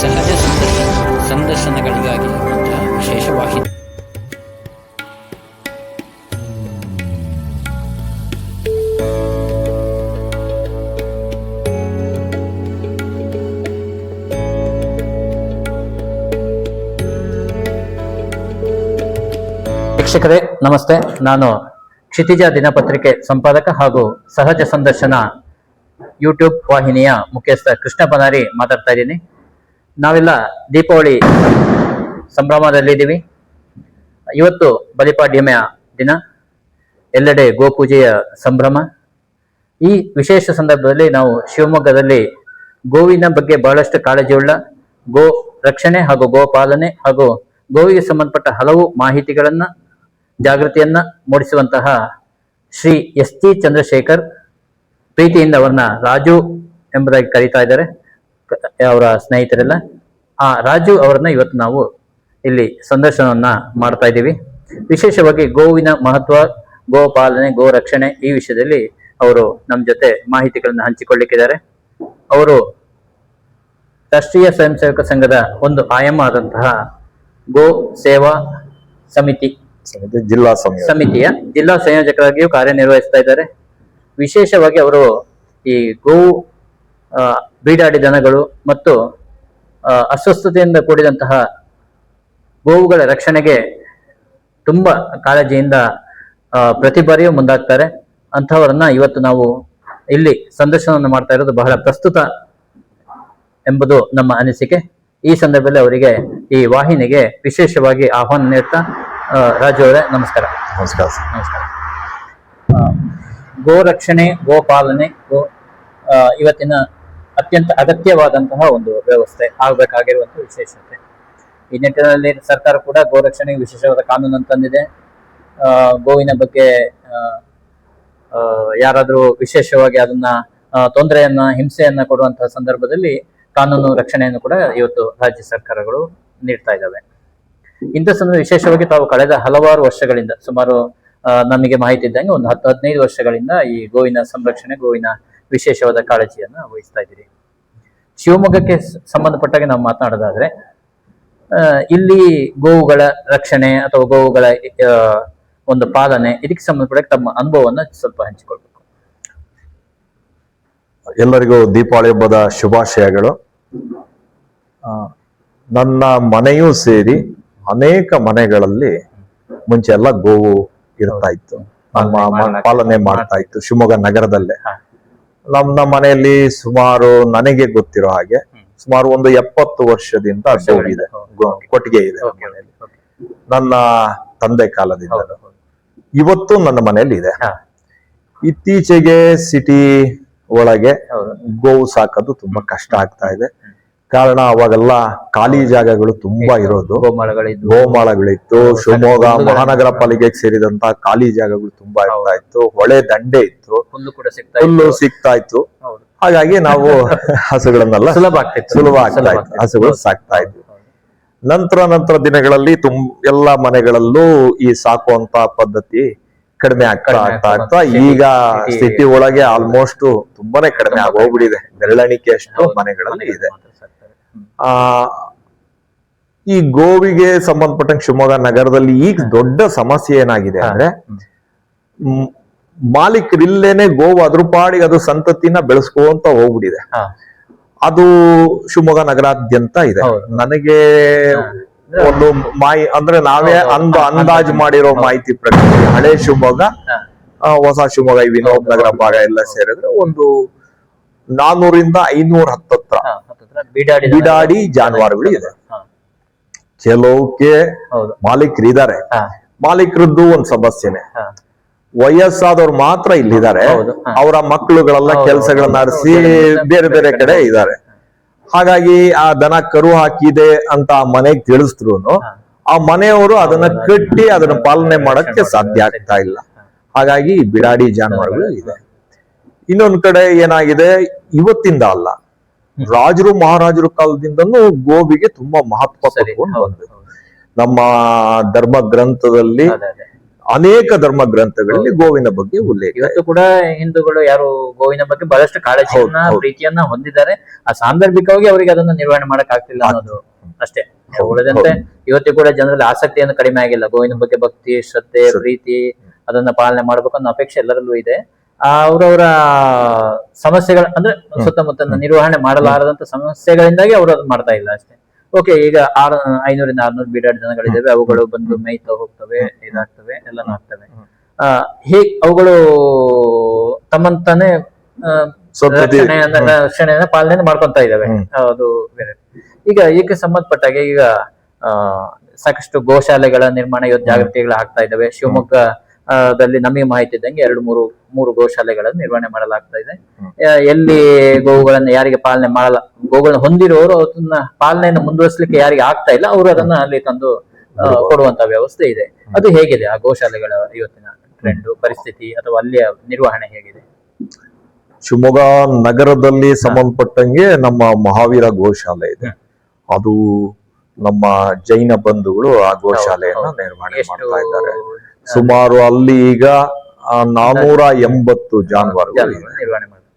ಸಹಜ ಸಂದರ್ಶನ ಸಂದರ್ಶನಗಳಿಗಾಗಿ ಮಾತ್ರ ವಿಶೇಷ ವಾಹಿನಿ ವೀಕ್ಷಕರೇ, ನಮಸ್ತೆ. ನಾನು ಕ್ಷಿತಿಜ ದಿನಪತ್ರಿಕೆ ಸಂಪಾದಕ ಹಾಗೂ ಸಹಜ ಸಂದರ್ಶನ ಯೂಟ್ಯೂಬ್ ವಾಹಿನಿಯ ಮುಖ್ಯಸ್ಥ ಕೃಷ್ಣ ಬನಾರಿ ಮಾತಾಡ್ತಾ ಇದ್ದೀನಿ. ನಾವೆಲ್ಲ ದೀಪಾವಳಿ ಸಂಭ್ರಮದಲ್ಲಿದ್ದೀವಿ ಇವತ್ತು ಬಲಿಪಾಡ್ಯಮೆಯ ದಿನ, ಎಲ್ಲೆಡೆ ಗೋಪೂಜೆಯ ಸಂಭ್ರಮ. ಈ ವಿಶೇಷ ಸಂದರ್ಭದಲ್ಲಿ ನಾವು ಶಿವಮೊಗ್ಗದಲ್ಲಿ ಗೋವಿನ ಬಗ್ಗೆ ಬಹಳಷ್ಟು ಕಾಳಜಿಯುಳ್ಳ ಗೋ ರಕ್ಷಣೆ ಹಾಗೂ ಗೋ ಪಾಲನೆ ಹಾಗೂ ಗೋವಿಗೆ ಸಂಬಂಧಪಟ್ಟ ಹಲವು ಮಾಹಿತಿಗಳನ್ನು, ಜಾಗೃತಿಯನ್ನ ಮೂಡಿಸುವಂತಹ ಶ್ರೀ ಎಸ್ ಟಿ ಚಂದ್ರಶೇಖರ್ ಪ್ರೀತಿಯಿಂದ ಅವರನ್ನ ರಾಜು ಎಂಬುದಾಗಿ ಕರೀತಾ ಇದ್ದಾರೆ. ಅವರ ಸ್ನೇಹಿತರೆಲ್ಲ ಆ ರಾಜು ಅವರನ್ನ ಇವತ್ತು ನಾವು ಇಲ್ಲಿ ಸಂದರ್ಶನವನ್ನ ಮಾಡ್ತಾ ಇದ್ದೀವಿ. ವಿಶೇಷವಾಗಿ ಗೋವಿನ ಮಹತ್ವ ಗೋ ಪಾಲನೆ ಗೋ ರಕ್ಷಣೆ ಈ ವಿಷಯದಲ್ಲಿ ಅವರು ನಮ್ಮ ಜೊತೆ ಮಾಹಿತಿಗಳನ್ನ ಹಂಚಿಕೊಳ್ಳಿಕ್ಕಿದ್ದಾರೆ. ಅವರು ರಾಷ್ಟ್ರೀಯ ಸ್ವಯಂ ಸೇವಕ ಸಂಘದ ಒಂದು ಆಯಾಮ ಆದಂತಹ ಗೋ ಸೇವಾ ಸಮಿತಿ ಜಿಲ್ಲಾ ಸಮಿತಿಯ ಜಿಲ್ಲಾ ಸಂಯೋಜಕರಾಗಿಯೂ ಕಾರ್ಯನಿರ್ವಹಿಸ್ತಾ ಇದ್ದಾರೆ. ವಿಶೇಷವಾಗಿ ಅವರು ಈ ಗೋ ಆ, ಬೀಡಾಡಿ ದನಗಳು ಮತ್ತು ಅಸ್ವಸ್ಥತೆಯಿಂದ ಕೂಡಿದಂತಹ ಗೋವುಗಳ ರಕ್ಷಣೆಗೆ ತುಂಬ ಕಾಳಜಿಯಿಂದ ಪ್ರತಿ ಬಾರಿಯೂ ಮುಂದಾಗ್ತಾರೆ. ಅಂಥವರನ್ನ ಇವತ್ತು ನಾವು ಇಲ್ಲಿ ಸಂದರ್ಶನವನ್ನು ಮಾಡ್ತಾ ಇರೋದು ಬಹಳ ಪ್ರಸ್ತುತ ಎಂಬುದು ನಮ್ಮ ಅನಿಸಿಕೆ. ಈ ಸಂದರ್ಭದಲ್ಲಿ ಅವರಿಗೆ ಈ ವಾಹಿನಿಗೆ ವಿಶೇಷವಾಗಿ ಆಹ್ವಾನ ನೀಡ್ತಾ ರಾಜು ಅವರೇ ನಮಸ್ಕಾರ. ನಮಸ್ಕಾರ ನಮಸ್ಕಾರ. ಗೋ ರಕ್ಷಣೆ ಗೋ ಪಾಲನೆ ಗೋ ಇವತ್ತಿನ ಅತ್ಯಂತ ಅಗತ್ಯವಾದಂತಹ ಒಂದು ವ್ಯವಸ್ಥೆ ಆಗಬೇಕಾಗಿರುವಂತ ವಿಶೇಷತೆ. ಈ ನಿಟ್ಟಿನಲ್ಲಿ ಸರ್ಕಾರ ಕೂಡ ಗೋ ರಕ್ಷಣೆಗೆ ವಿಶೇಷವಾದ ಕಾನೂನು ತಂದಿದೆ. ಗೋವಿನ ಬಗ್ಗೆ ಆ, ವಿಶೇಷವಾಗಿ ಅದನ್ನ ತೊಂದರೆಯನ್ನ ಹಿಂಸೆಯನ್ನ ಕೊಡುವಂತಹ ಸಂದರ್ಭದಲ್ಲಿ ಕಾನೂನು ರಕ್ಷಣೆಯನ್ನು ಕೂಡ ಇವತ್ತು ರಾಜ್ಯ ಸರ್ಕಾರಗಳು ನೀಡ್ತಾ ಇದ್ದಾವೆ. ಇಂಥ ಸಂದರ್ಭ ವಿಶೇಷವಾಗಿ ತಾವು ಕಳೆದ ಹಲವಾರು ವರ್ಷಗಳಿಂದ ಸುಮಾರು ನಮಗೆ ಮಾಹಿತಿ ಇದ್ದಂಗೆ ಒಂದು ಹತ್ತು ಹದಿನೈದು ವರ್ಷಗಳಿಂದ ಈ ಗೋವಿನ ಸಂರಕ್ಷಣೆ ಗೋವಿನ ವಿಶೇಷವಾದ ಕಾಳಜಿಯನ್ನ ವಹಿಸ್ತಾ ಇದ್ದೀರಿ. ಶಿವಮೊಗ್ಗಕ್ಕೆ ಸಂಬಂಧಪಟ್ಟಾಗೆ ನಾವು ಮಾತನಾಡೋದಾದ್ರೆ ಇಲ್ಲಿ ಗೋವುಗಳ ರಕ್ಷಣೆ ಅಥವಾ ಗೋವುಗಳ ಒಂದು ಪಾಲನೆ ಇದಕ್ಕೆ ಸಂಬಂಧಪಟ್ಟ ತಮ್ಮ ಅನುಭವವನ್ನು ಸ್ವಲ್ಪ ಹಂಚಿಕೊಳ್ಬೇಕು. ಎಲ್ಲರಿಗೂ ದೀಪಾವಳಿ ಹಬ್ಬದ ಶುಭಾಶಯಗಳು ನನ್ನ ಮನೆಯೂ ಸೇರಿ ಅನೇಕ ಮನೆಗಳಲ್ಲಿ ಮುಂಚೆ ಎಲ್ಲ ಗೋವು ಇರ್ತಾ ಇತ್ತು. ನಮ್ಮ ಪಾಲನೆ ಮಾಡ್ತಾ ಇತ್ತು ಶಿವಮೊಗ್ಗ ನಗರದಲ್ಲೇ. ನಮ್ಮ ಮನೆಯಲ್ಲಿ ಸುಮಾರು ನನಗೆ ಗೊತ್ತಿರೋ ಹಾಗೆ ಸುಮಾರು ಒಂದು ಎಪ್ಪತ್ತು ವರ್ಷದಿಂದ ಇದೆ ಕೊಟ್ಟಿಗೆ ಇದೆ ಮನೆಯಲ್ಲಿ. ನನ್ನ ತಂದೆ ಕಾಲದಿಂದ. ಇವತ್ತು ನನ್ನ ಮನೆಯಲ್ಲಿ ಇದೆ. ಇತ್ತೀಚೆಗೆ ಸಿಟಿ ಒಳಗೆ ಗೋವು ಸಾಕೋದು ತುಂಬಾ ಕಷ್ಟ ಆಗ್ತಾ ಇದೆ. ಕಾರಣ ಅವಾಗೆಲ್ಲ ಖಾಲಿ ಜಾಗಗಳು ತುಂಬಾ ಇರೋದು. ಗೋಮಾಳಗಳಿತ್ತು ಶಿವಮೊಗ್ಗ ಮಹಾನಗರ ಪಾಲಿಕೆಗೆ ಸೇರಿದಂತ ಖಾಲಿ ಜಾಗಗಳು ತುಂಬಾ ಇರ್ತಾ ಇತ್ತು. ಹೊಳೆ ದಂಡೆ ಇತ್ತು. ಹುಲ್ಲು ಸಿಗ್ತಾ ಇತ್ತು. ಹಾಗಾಗಿ ನಾವು ಹಸುಗಳನ್ನೆಲ್ಲ ಸುಲಭ ಆಗ್ತಿತ್ತು. ಸುಲಭ ಆಗ್ತಾ ಇತ್ತು. ಹಸುಗಳು ಸಾಕ್ತಾ ಇದ್ವಿ. ನಂತರ ನಂತರ ದಿನಗಳಲ್ಲಿ ತುಂ ಎಲ್ಲಾ ಮನೆಗಳಲ್ಲೂ ಈ ಸಾಕುವಂತ ಪದ್ಧತಿ ಕಡಿಮೆ ಆಗ್ತಾ ಆಗ್ತಾ ಆಗ್ತಾ ಈಗ ಸಿಟಿ- ಸ್ಥಿತಿ ಒಳಗೆ ಆಲ್ಮೋಸ್ಟ್ ತುಂಬಾನೇ ಕಡಿಮೆ ಆಗೋಗ್ಬಿಟ್ಟಿದೆ. ಬೆರಳಿಕೆ ಅಷ್ಟು ಮನೆಗಳಲ್ಲಿ ಇದೆ. ಆ ಈ ಗೋವಿಗೆ ಸಂಬಂಧಪಟ್ಟಂಗೆ ಶಿವಮೊಗ್ಗ ನಗರದಲ್ಲಿ ಈಗ ದೊಡ್ಡ ಸಮಸ್ಯೆ ಏನಾಗಿದೆ ಅಂದ್ರೆ ಮಾಲೀಕರಿಲ್ಲೇನೆ ಗೋವು ಅದ್ರ ಪಾಡಿಗೆ ಅದು ಸಂತತಿನ ಬೆಳೆಸ್ಕೊಂತ ಹೋಗ್ಬಿಟ್ಟಿದೆ. ಅದು ಶಿವಮೊಗ್ಗ ನಗರಾದ್ಯಂತ ಇದೆ. ನನಗೆ ಒಂದು ಮಾಹಿ ಅಂದ್ರೆ ನಾವೇ. ಅಂದ ಅಂದಾಜು ಮಾಡಿರೋ ಮಾಹಿತಿ ಪ್ರಕಾರ ಹಳೆ ಶಿವಮೊಗ್ಗ ಹೊಸ ಶಿವಮೊಗ್ಗ ಈ ವಿನೋದ್ ನಗರ ಭಾಗ ಎಲ್ಲ ಸೇರಿದ್ರೆ ಒಂದು ನಾನೂರಿಂದ ಐನೂರ ಹತ್ತತ್ರ. ಬೀಡಾಡಿ ಬಿಡಾಡಿ ಜಾನುವಾರುಗಳು ಇದೆ. ಚಲೋಕ್ಕೆ ಕೆಲವಕ್ಕೆ ಮಾಲೀಕರು ಇದಾರೆ ಹಾ, ಮಾಲೀಕರದ್ದು ಒಂದ್ ಸಮಸ್ಯೆನೆ. ವಯಸ್ಸಾದವ್ರು ಮಾತ್ರ ಇಲ್ಲಿದ್ದಾರೆ. ಅವರ ಮಕ್ಕಳುಗಳೆಲ್ಲ ಕೆಲಸಗಳನ್ನ ನಡೆಸಿ ಬೇರೆ ಬೇರೆ ಕಡೆ ಇದ್ದಾರೆ. ಹಾಗಾಗಿ ಆ ದನ ಕರು ಹಾಕಿದೆ ಅಂತ ಆ ಮನೆಗೆ ತಿಳಿಸಿದ್ರು ಆ ಮನೆಯವರು ಅದನ್ನ ಕಟ್ಟಿ ಅದನ್ನ ಪಾಲನೆ ಮಾಡಕ್ಕೆ ಸಾಧ್ಯ ಆಗ್ತಾ ಇಲ್ಲ. ಹಾಗಾಗಿ ಬಿಡಾಡಿ ಜಾನುವಾರುಗಳು ಇದೆ. ಇನ್ನೊಂದ್ ಕಡೆ ಏನಾಗಿದೆ? ಇವತ್ತಿಂದ ಅಲ್ಲ. ರಾಜರು ಮಹಾರಾಜರು ಕಾಲದಿಂದನೂ ಗೋವಿಗೆ ತುಂಬಾ ಮಹತ್ವ ಕೊಟ್ಟು ಕೊಟ್ಕೊಂಡು ನಮ್ಮ ಧರ್ಮ ಗ್ರಂಥದಲ್ಲಿ. ಅನೇಕ ಧರ್ಮ ಗ್ರಂಥಗಳಲ್ಲಿ ಗೋವಿನ ಬಗ್ಗೆ ಉಲ್ಲೇಖ. ಇವತ್ತು ಕೂಡ ಹಿಂದೂಗಳು ಯಾರು ಗೋವಿನ ಬಗ್ಗೆ ಬಹಳಷ್ಟು ಕಾಳಜಿಯನ್ನ. ಪ್ರೀತಿಯನ್ನ ಹೊಂದಿದ್ದಾರೆ. ಆ ಸಾಂದರ್ಭಿಕವಾಗಿ ಅವರಿಗೆ ಅದನ್ನ ನಿರ್ವಹಣೆ ಮಾಡಕ್ ಆಗ್ತಿಲ್ಲ ಅನ್ನೋದು ಅಷ್ಟೇ. ಉಳಿದಂತೆ ಇವತ್ತು ಕೂಡ ಜನರಲ್ಲಿ ಆಸಕ್ತಿಯನ್ನು ಕಡಿಮೆ ಆಗಿಲ್ಲ. ಗೋವಿನ ಬಗ್ಗೆ ಭಕ್ತಿ ಶ್ರದ್ಧೆ. ಪ್ರೀತಿ ಅದನ್ನ ಪಾಲನೆ ಮಾಡ್ಬೇಕು ಅನ್ನೋ ಅಪೇಕ್ಷೆ ಎಲ್ಲರಲ್ಲೂ ಇದೆ. ಅವ್ರವ್ರ ಸಮಸ್ಯೆಗಳ ಅಂದ್ರೆ ಸುತ್ತಮುತ್ತ ನಿರ್ವಹಣೆ ಮಾಡಲಾರದಂತ ಸಮಸ್ಯೆಗಳಿಂದಾಗಿ ಅವರು ಅದು ಮಾಡ್ತಾ ಇಲ್ಲ ಅಷ್ಟೇ. ಓಕೆ ಈಗ ಆರ್ ಐನೂರಿಂದ ಆರ್ನೂರು ಬೀಡಾಡ್ ಜನಗಳಿದ್ದಾವೆ ಅವುಗಳು ಬಂದು ಮೇಯ್ತಾ ಹೋಗ್ತವೆ ಇದಾಗ್ತವೆ ಎಲ್ಲಾನು ಆಗ್ತವೆ. ಆ ಹೇಗ್ ಅವುಗಳು ತಮ್ಮಂತಾನೆ ರಕ್ಷಣೆಯನ್ನ ಪಾಲನೆ ಮಾಡ್ಕೊಂತ ಇದಾವೆ. ಅದು ಬೇರೆ. ಈಗ ಇದಕ್ಕೆ ಸಂಬಂಧಪಟ್ಟಾಗೆ ಈಗ ಆ ಸಾಕಷ್ಟು ಗೋಶಾಲೆಗಳ ನಿರ್ಮಾಣ ಇವತ್ತು ಜಾಗೃತಿಗಳು ಆಗ್ತಾ ಇದಾವೆ. ಶಿವಮೊಗ್ಗ ದಲ್ಲಿ ನಮಗೆ ಮಾಹಿತಿ ಇದ್ದಂಗೆ ಎರಡು ಮೂರು ಮೂರು ಗೋಶಾಲೆಗಳನ್ನು ನಿರ್ವಹಣೆ ಮಾಡಲಾಗ್ತಾ ಇದೆ. ಎಲ್ಲಿ ಗೋವುಗಳನ್ನ ಯಾರಿಗೆ ಪಾಲನೆ ಮಾಡಲ್ಲ ಗೋವುಗಳನ್ನ ಹೊಂದಿರೋರು ಅದನ್ನ ಪಾಲನೆಯನ್ನು ಮುಂದುವರಿಸಲಿಕ್ಕೆ ಯಾರಿಗೆ ಆಗ್ತಾ ಇಲ್ಲ ಅವರು ಅದನ್ನ ಅಲ್ಲಿ ತಂದು ಕೊಡುವಂತ ವ್ಯವಸ್ಥೆ ಇದೆ. ಅದು ಹೇಗಿದೆ ಆ ಗೋಶಾಲೆಗಳ ಇವತ್ತಿನ ಟ್ರೆಂಡ್ ಪರಿಸ್ಥಿತಿ ಅಥವಾ ಅಲ್ಲಿಯ ನಿರ್ವಹಣೆ ಹೇಗಿದೆ? ಶಿವಮೊಗ್ಗ ನಗರದಲ್ಲಿ ಸಂಬಂಧಪಟ್ಟಂಗೆ ನಮ್ಮ ಮಹಾವೀರ ಗೋಶಾಲೆ ಇದೆ. ಅದು ನಮ್ಮ ಜೈನ ಬಂಧುಗಳು ಆ ಗೋಶಾಲೆಯನ್ನ. ನಿರ್ವಹಣೆ ಮಾಡ್ತಾ ಇದ್ದಾರೆ. ಸುಮಾರು ಅಲ್ಲಿ ಈಗ ನಾನೂರ ಎಂಬತ್ತು ಜಾನುವಾರು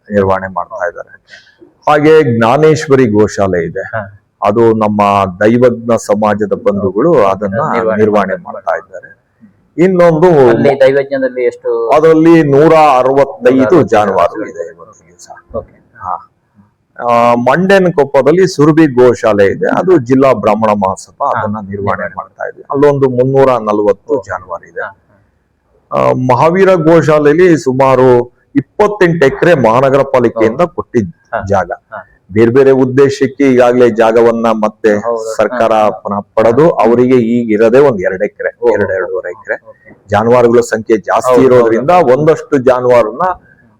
ನಿರ್ವಹಣೆ ಮಾಡ್ತಾ ಇದ್ದಾರೆ. ಹಾಗೆ ಜ್ಞಾನೇಶ್ವರಿ ಗೋಶಾಲೆ ಇದೆ. ಅದು ನಮ್ಮ ದೈವಜ್ಞ ಸಮಾಜದ ಬಂಧುಗಳು ಅದನ್ನ ನಿರ್ವಹಣೆ ಮಾಡ್ತಾ ಇದ್ದಾರೆ. ಇನ್ನೊಂದು ದೈವಜ್ಞದಲ್ಲಿ ಎಷ್ಟು ಅದರಲ್ಲಿ ನೂರ ಅರವತ್ತೈದು ಜಾನುವಾರು ಇದೆ ಮಂಡ್ಯನ ಕೊಪ್ಪದಲ್ಲಿ ಸುರಭಿ ಗೋಶಾಲೆ ಇದೆ. ಅದು ಜಿಲ್ಲಾ ಬ್ರಾಹ್ಮಣ ಮಹಾಸಭಾ ಅದನ್ನ ನಿರ್ವಹಣೆ ಮಾಡ್ತಾ ಇದೆ. ಅಲ್ಲೊಂದು ಮುನ್ನೂರ ನಲವತ್ತು ಜಾನುವಾರು ಇದೆ. ಮಹಾವೀರ ಗೋಶಾಲೆಯಲ್ಲಿ ಸುಮಾರು ಇಪ್ಪತ್ತೆಂಟು ಎಕರೆ ಮಹಾನಗರ ಪಾಲಿಕೆಯಿಂದ ಕೊಟ್ಟಿದ್ದ. ಜಾಗ. ಬೇರೆ ಬೇರೆ ಉದ್ದೇಶಕ್ಕೆ ಈಗಾಗಲೇ ಜಾಗವನ್ನ ಮತ್ತೆ. ಸರ್ಕಾರ ಪುನಃ ಪಡೆದು ಅವರಿಗೆ ಈಗ ಇರದೆ ಒಂದ್ ಎರಡು ಎಕರೆ ಎರಡು ಎರಡೂವರೆ ಎಕರೆ. ಜಾನುವಾರುಗಳ ಸಂಖ್ಯೆ ಜಾಸ್ತಿ ಇರೋದ್ರಿಂದ ಒಂದಷ್ಟು ಜಾನುವಾರನ್ನ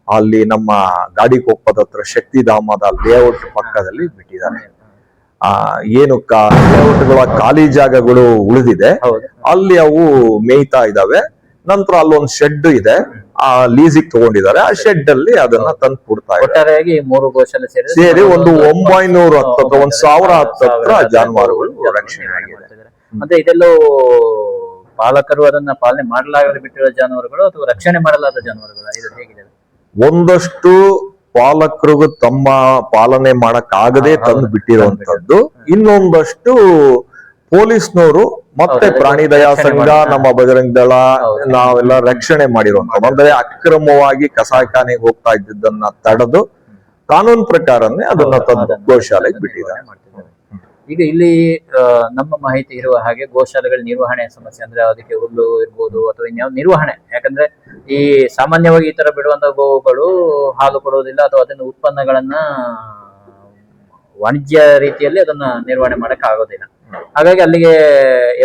ಅಲ್ಲಿ ನಮ್ಮ ಗಾಡಿ ಕೊಪ್ಪದ ಹತ್ರ ಶಕ್ತಿಧಾಮದ ಲೇಔಟ್ ಪಕ್ಕದಲ್ಲಿ ಬಿಟ್ಟಿದ್ದಾರೆ. ಆ ಏನು ಲೇಔಟ್ಗಳ ಖಾಲಿ ಜಾಗಗಳು ಉಳಿದಿದೆ. ಅಲ್ಲಿ ಅವು ಮೇಯ್ತಾ ಇದಾವೆ ನಂತರ ಅಲ್ಲೊಂದು ಶೆಡ್ ಇದೆ. ಆ ಲೀಸಿಗೆ ತಗೊಂಡಿದ್ದಾರೆ. ಆ ಶೆಡ್ ಅಲ್ಲಿ ಅದನ್ನ ತಂದು ಕೊಡ್ತಾ ಒಟ್ಟಾರೆಯಾಗಿ ಮೂರು ಗೋಶಾಲೆ ಸೇರಿ ಸೇರಿ ಒಂದು ಒಂಬೈನೂರ ಹತ್ತತ್ರ ಒಂದ್ ಸಾವಿರ ಹತ್ತತ್ರ ಜಾನುವಾರುಗಳು ರಕ್ಷಣೆ ಆಗಿದೆ ಮತ್ತೆ ಇದೆಲ್ಲೋ ಪಾಲಕರು ಅದನ್ನ ಪಾಲನೆ ಮಾಡಲಾಗದೆ ಬಿಟ್ಟಿರೋ ಜಾನುವಾರುಗಳು ಅಥವಾ ರಕ್ಷಣೆ ಮಾಡಲಾದ ಜಾನುವಾರುಗಳು ಇದು ಹೇಗಿದೆ? ಒಂದಷ್ಟು ಪಾಲಕರಿಗೂ ತಮ್ಮ ಪಾಲನೆ ಮಾಡಕ್ ಆಗದೆ ಹಾ, ತಂದು ಬಿಟ್ಟಿರುವಂತದ್ದು ಇನ್ನೊಂದಷ್ಟು ಪೊಲೀಸ್ನವರು ಮತ್ತೆ ಪ್ರಾಣಿ ದಯಾ ಸಂಘ ನಮ್ಮ ಬಜರಂಗ ದಳ ನಾವೆಲ್ಲ ರಕ್ಷಣೆ ಮಾಡಿರೋ ಅಂದ್ರೆ ಅಕ್ರಮವಾಗಿ ಕಸಾಯಖಾನೆಗೆ ಹೋಗ್ತಾ ಇದ್ದಿದ್ದನ್ನ ತಡೆದು ಕಾನೂನು ಪ್ರಕಾರನೇ ಅದನ್ನ ತಂದು ಗೋಶಾಲೆಗೆ ಬಿಟ್ಟಿದ್ದಾರೆ. ಈಗ ಇಲ್ಲಿ ನಮ್ಮ ಮಾಹಿತಿ ಇರುವ ಹಾಗೆ ಗೋಶಾಲೆಗಳ ನಿರ್ವಹಣೆ ಸಮಸ್ಯೆ ಅಂದ್ರೆ ಅದಕ್ಕೆ ಹುಲ್ಲು ಇರ್ಬೋದು ಅಥವಾ ಇನ್ಯಾವ ನಿರ್ವಹಣೆ. ಯಾಕಂದ್ರೆ ಈ ಸಾಮಾನ್ಯವಾಗಿ ಈ ತರ ಬಿಡುವಂತ ಗೋವುಗಳು ಹಾಲು ಕೊಡುವುದಿಲ್ಲ ಅಥವಾ ಅದನ್ನ ಉತ್ಪನ್ನಗಳನ್ನ ವಾಣಿಜ್ಯ ರೀತಿಯಲ್ಲಿ ಅದನ್ನ ನಿರ್ವಹಣೆ ಮಾಡಕ್ ಆಗೋದಿಲ್ಲ ಹಾಗಾಗಿ ಅಲ್ಲಿಗೆ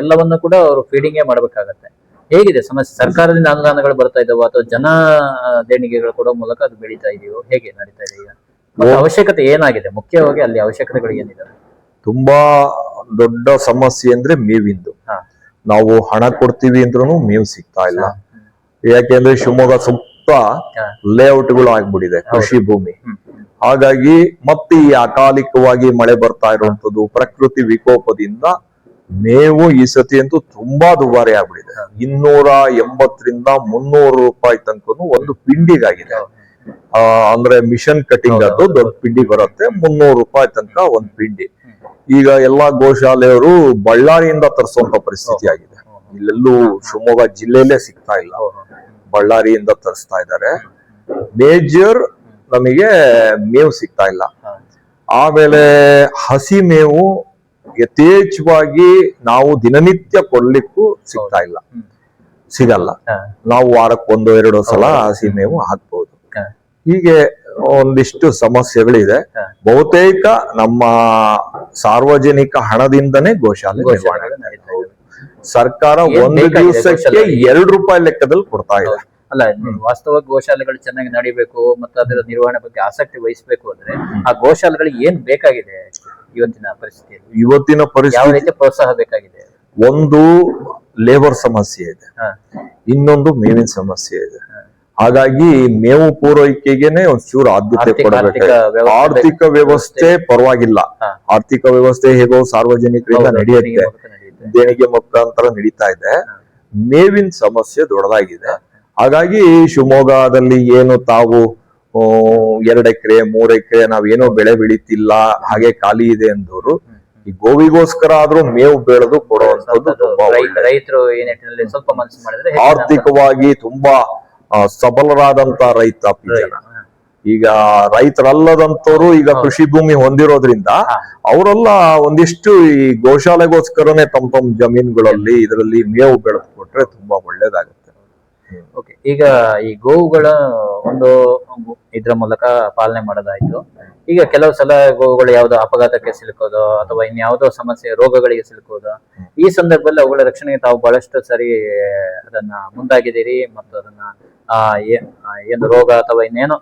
ಎಲ್ಲವನ್ನು ಕೂಡ ಅವರು ಫೀಡಿಂಗೇ ಮಾಡಬೇಕಾಗತ್ತೆ. ಹೇಗಿದೆ ಸಮಸ್ಯೆ? ಸರ್ಕಾರದಿಂದ ಅನುದಾನಗಳು ಬರ್ತಾ ಇದಾವೋ ಅಥವಾ ಜನ ದೇಣಿಗೆಗಳು ಕೊಡೋ ಮೂಲಕ ಅದು ಬೆಳೀತಾ ಇದೆಯೋ? ಹೇಗೆ ನಡೀತಾ ಇದೆ ಈಗ? ಮತ್ತೆ ಅವಶ್ಯಕತೆ ಏನಾಗಿದೆ? ಮುಖ್ಯವಾಗಿ ಅಲ್ಲಿ ಅವಶ್ಯಕತೆಗಳು ಏನಿದಾವೆ ತುಂಬಾ ದೊಡ್ಡ ಸಮಸ್ಯೆ ಅಂದ್ರೆ ಮೇವಿಂದು. ನಾವು ಹಣ ಕೊಡ್ತೀವಿ ಅಂದ್ರೂ ಮೇವು ಸಿಗ್ತಾ ಇಲ್ಲ. ಯಾಕೆಂದ್ರೆ ಶಿವಮೊಗ್ಗ ಸುತ್ತ ಲೇಔಟ್ಗಳು ಆಗ್ಬಿಟ್ಟಿದೆ ಕೃಷಿ ಭೂಮಿ. ಹಾಗಾಗಿ ಮತ್ತೆ ಈ ಅಕಾಲಿಕವಾಗಿ ಮಳೆ ಬರ್ತಾ ಇರುವಂತದ್ದು ಪ್ರಕೃತಿ ವಿಕೋಪದಿಂದ ಮೇವು ಈ ಸತಿ ಅಂತೂ ತುಂಬಾ ದುಬಾರಿ ಆಗ್ಬಿಟ್ಟಿದೆ. ಇನ್ನೂರ ಎಂಬತ್ತರಿಂದ ಮುನ್ನೂರು ರೂಪಾಯಿ ತನಕನು ಒಂದು ಪಿಂಡಿಗಾಗಿದೆ. ಆ, ಅಂದ್ರೆ ಮಿಷನ್ ಕಟಿಂಗ್ ಅದು ದೊಡ್ಡ ಪಿಂಡಿ ಬರುತ್ತೆ. ಮುನ್ನೂರು ರೂಪಾಯಿ ತನಕ ಒಂದು ಪಿಂಡಿ. ಈಗ ಎಲ್ಲಾ ಗೋಶಾಲೆಯವರು ಬಳ್ಳಾರಿಯಿಂದ ತರಿಸುವಂತ ಪರಿಸ್ಥಿತಿ ಆಗಿದೆ. ಇಲ್ಲೆಲ್ಲೂ ಶಿವಮೊಗ್ಗ ಜಿಲ್ಲೆಯಲ್ಲೇ ಸಿಗ್ತಾ ಇಲ್ಲ. ಬಳ್ಳಾರಿಯಿಂದ ತರಿಸ್ತಾ ಇದ್ದಾರೆ. ಮೇಜರ್ ನಮಗೆ ಮೇವು ಸಿಗ್ತಾ ಇಲ್ಲ. ಆಮೇಲೆ ಹಸಿ ಮೇವು ಯಥೇಚ್ಛವಾಗಿ ನಾವು ದಿನನಿತ್ಯ ಕೊಡ್ಲಿಕ್ಕೂ ಸಿಗ್ತಾ ಇಲ್ಲ. ಸಿಗಲ್ಲ. ನಾವು ವಾರಕ್ಕೆ ಒಂದು ಎರಡು ಸಲ ಹಸಿ ಮೇವು ಹಾಕ್ಬಹುದು ಹೀಗೆ ಒಂದಿಷ್ಟು ಸಮಸ್ಯೆಗಳಿದೆ. ಬಹುತೇಕ ನಮ್ಮ ಸಾರ್ವಜನಿಕ ಹಣದಿಂದನೇ ಗೋಶಾಲೆ ನಿರ್ವಹಣೆ. ಸರ್ಕಾರ ಒಂದು ದಿವಸಕ್ಕೆ ಎರಡು ರೂಪಾಯಿ ಲೆಕ್ಕದಲ್ಲಿ ಕೊಡ್ತಾ ಇದೆ. ಅಲ್ಲ ವಾಸ್ತವ ಗೋಶಾಲೆಗಳು ಚೆನ್ನಾಗಿ ನಡಿಬೇಕು ಮತ್ತು ಅದರ ನಿರ್ವಹಣೆ ಬಗ್ಗೆ ಆಸಕ್ತಿ ವಹಿಸಬೇಕು ಅಂದ್ರೆ ಆ ಗೋಶಾಲೆಗಳಿಗೆ ಏನ್ ಬೇಕಾಗಿದೆ ಇವತ್ತಿನ ಪರಿಸ್ಥಿತಿಯಲ್ಲಿ? ಇವತ್ತಿನ ಯಾವ ಪರಿಸ್ಥಿತಿ ಪ್ರೋತ್ಸಾಹ ಬೇಕಾಗಿದೆ? ಒಂದು ಲೇಬರ್ ಸಮಸ್ಯೆ ಇದೆ. ಇನ್ನೊಂದು ಮೇವಿನ ಸಮಸ್ಯೆ ಇದೆ. ಹಾಗಾಗಿ ಮೇವು ಪೂರೈಕೆಗೆನೆ ಒಂಚೂರು ಆದ್ಯತೆ ಆರ್ಥಿಕ- ಕೊಡಬೇಕು ಆರ್ಥಿಕ ವ್ಯವಸ್ಥೆ ಪರವಾಗಿಲ್ಲ. ಆರ್ಥಿಕ ವ್ಯವಸ್ಥೆ ಹೇಗೋ ಸಾರ್ವಜನಿಕರಿಂದ ನಡೆಯುತ್ತೆ. ದೇಣಿಗೆ ಮುಖಾಂತರ ನಡೀತಾ ಇದೆ. ಮೇವಿನ ಸಮಸ್ಯೆ ದೊಡ್ಡದಾಗಿದೆ. ಹಾಗಾಗಿ ಶಿವಮೊಗ್ಗದಲ್ಲಿ ಏನು ತಾವು ಎರಡು ಎಕರೆ ಮೂರ್ ಎಕರೆ ನಾವೇನೋ ಬೆಳೆ ಬೆಳೀತಿಲ್ಲ ಹಾಗೆ ಖಾಲಿ ಇದೆ ಅಂದವರು ಈ ಗೋವಿಗೋಸ್ಕರ ಆದ್ರೂ ಮೇವು ಬೆಳೆದು ಕೊಡುವಂತದ್ದು ತುಂಬಾ ರೈತರು ಈ ನಿಟ್ಟಿನಲ್ಲಿ ಸ್ವಲ್ಪ ಮನಸ್ಸು ಮಾಡಿದ್ರೆ ಆರ್ಥಿಕವಾಗಿ ತುಂಬಾ ಸಬಲರಾದಂತ ರೈತ ಜನ. ಈಗ ರೈತರಲ್ಲದಂತವ್ರು ಈಗ ಕೃಷಿ ಭೂಮಿ ಹೊಂದಿರೋದ್ರಿಂದ. ಅವರೆಲ್ಲ ಒಂದಿಷ್ಟು ಈ ಗೋಶಾಲೆಗೋಸ್ಕರನೇ ತಮ್ಮ ತಮ್ಮ ಜಮೀನುಗಳಲ್ಲಿ ಇದರಲ್ಲಿ ಮೇವು ಬೆಳೆದು ಕೊಟ್ರೆ ತುಂಬಾ ಒಳ್ಳೇದಾಗುತ್ತೆ. ಓಕೆ ಈಗ ಈ ಗೋವುಗಳ ಒಂದು ಇದ್ರ ಮೂಲಕ ಪಾಲನೆ ಮಾಡೋದಾಯ್ತು. ಈಗ ಕೆಲವು ಸಲ ಗೋವುಗಳು ಯಾವುದೋ ಅಪಘಾತಕ್ಕೆ ಸಿಲುಕೋದು ಅಥವಾ ಇನ್ಯಾವುದೋ ಸಮಸ್ಯೆ, ರೋಗಗಳಿಗೆ ಸಿಲುಕೋದು, ಈ ಸಂದರ್ಭದಲ್ಲಿ ಅವುಗಳ ರಕ್ಷಣೆಗೆ ತಾವು ಬಹಳಷ್ಟು ಸರಿ, ಅದನ್ನ ಮುಂದಾಗಿದ್ದೀರಿ ಮತ್ತು ಅದನ್ನ, ಆ ಏನು ರೋಗ ಅಥವಾ ಇನ್ನೇನೋ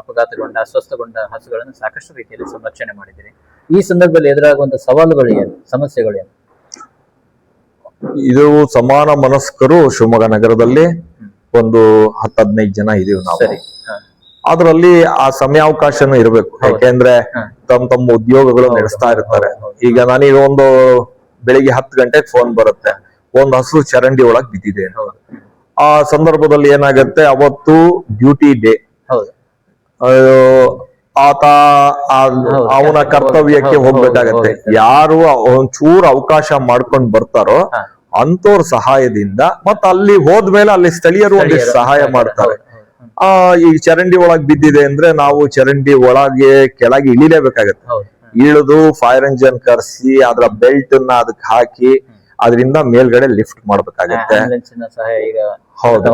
ಅಪಘಾತಗೊಂಡ, ಅಸ್ವಸ್ಥಗೊಂಡ ಹಸುಗಳನ್ನು ಸಾಕಷ್ಟು ರೀತಿಯಲ್ಲಿ ಸಂರಕ್ಷಣೆ ಮಾಡಿದ್ದೀರಿ. ಈ ಸಂದರ್ಭದಲ್ಲಿ ಎದುರಾಗುವಂತ ಸವಾಲುಗಳು ಏನು, ಸಮಸ್ಯೆಗಳು ಏನು? ಇದು ಸಮಾನ ಮನಸ್ಕರು ಶಿವಮೊಗ್ಗ ನಗರದಲ್ಲಿ ಒಂದು ಹತ್ತು ಹದಿನೈದು ಜನ ಇದೀವಿ ನಾವು. ಅದರಲ್ಲಿ ಆ ಸಮಯಾವಕಾಶನೂ ಇರಬೇಕು. ಯಾಕೆಂದ್ರೆ. ತಮ್ಮ ತಮ್ಮ ಉದ್ಯೋಗಗಳು ನಡೆಸ್ತಾ ಇರ್ತಾರೆ. ಈಗ ನಾನೀಗ ಒಂದು ಬೆಳಿಗ್ಗೆ ಹತ್ತು ಗಂಟೆಗೆ ಫೋನ್ ಬರುತ್ತೆ. ಒಂದು ಹಸು ಚರಂಡಿ ಒಳಗ್ ಬಿದ್ದಿದೆ. ಆ ಸಂದರ್ಭದಲ್ಲಿ ಏನಾಗುತ್ತೆ? ಅವತ್ತು ಡ್ಯೂಟಿ ಡೇ ಆತ. ಅವನ ಕರ್ತವ್ಯಕ್ಕೆ ಹೋಗ್ಬೇಕಾಗತ್ತೆ. ಯಾರು ಒಂಚೂರು ಅವಕಾಶ ಮಾಡ್ಕೊಂಡ್ ಬರ್ತಾರೋ ಹಾ. ಅಂತವ್ರ ಸಹಾಯದಿಂದ ಮತ್ತ ಅಲ್ಲಿ ಹೋದ್ಮೇಲೆ ಅಲ್ಲಿ ಸ್ಥಳೀಯರು ಒಂದಿಷ್ಟು ಸಹಾಯ ಮಾಡ್ತಾರೆ. ಆ ಈ ಚರಂಡಿ ಒಳಗ್ ಬಿದ್ದಿದೆ ಅಂದ್ರೆ ನಾವು ಚರಂಡಿ ಒಳಗೆ ಕೆಳಗೆ ಇಳಿಲೇಬೇಕಾಗತ್ತೆ. ಇಳಿದು ಫೈರ್ ಇಂಜನ್ ಕರ್ಸಿ ಅದ್ರ ಬೆಲ್ಟ್ನ ಅದಕ್ಕೆ ಹಾಕಿ ಅದರಿಂದ ಮೇಲ್ಗಡೆ ಲಿಫ್ಟ್ ಮಾಡ್ಬೇಕಾಗತ್ತೆ. ಹೌದು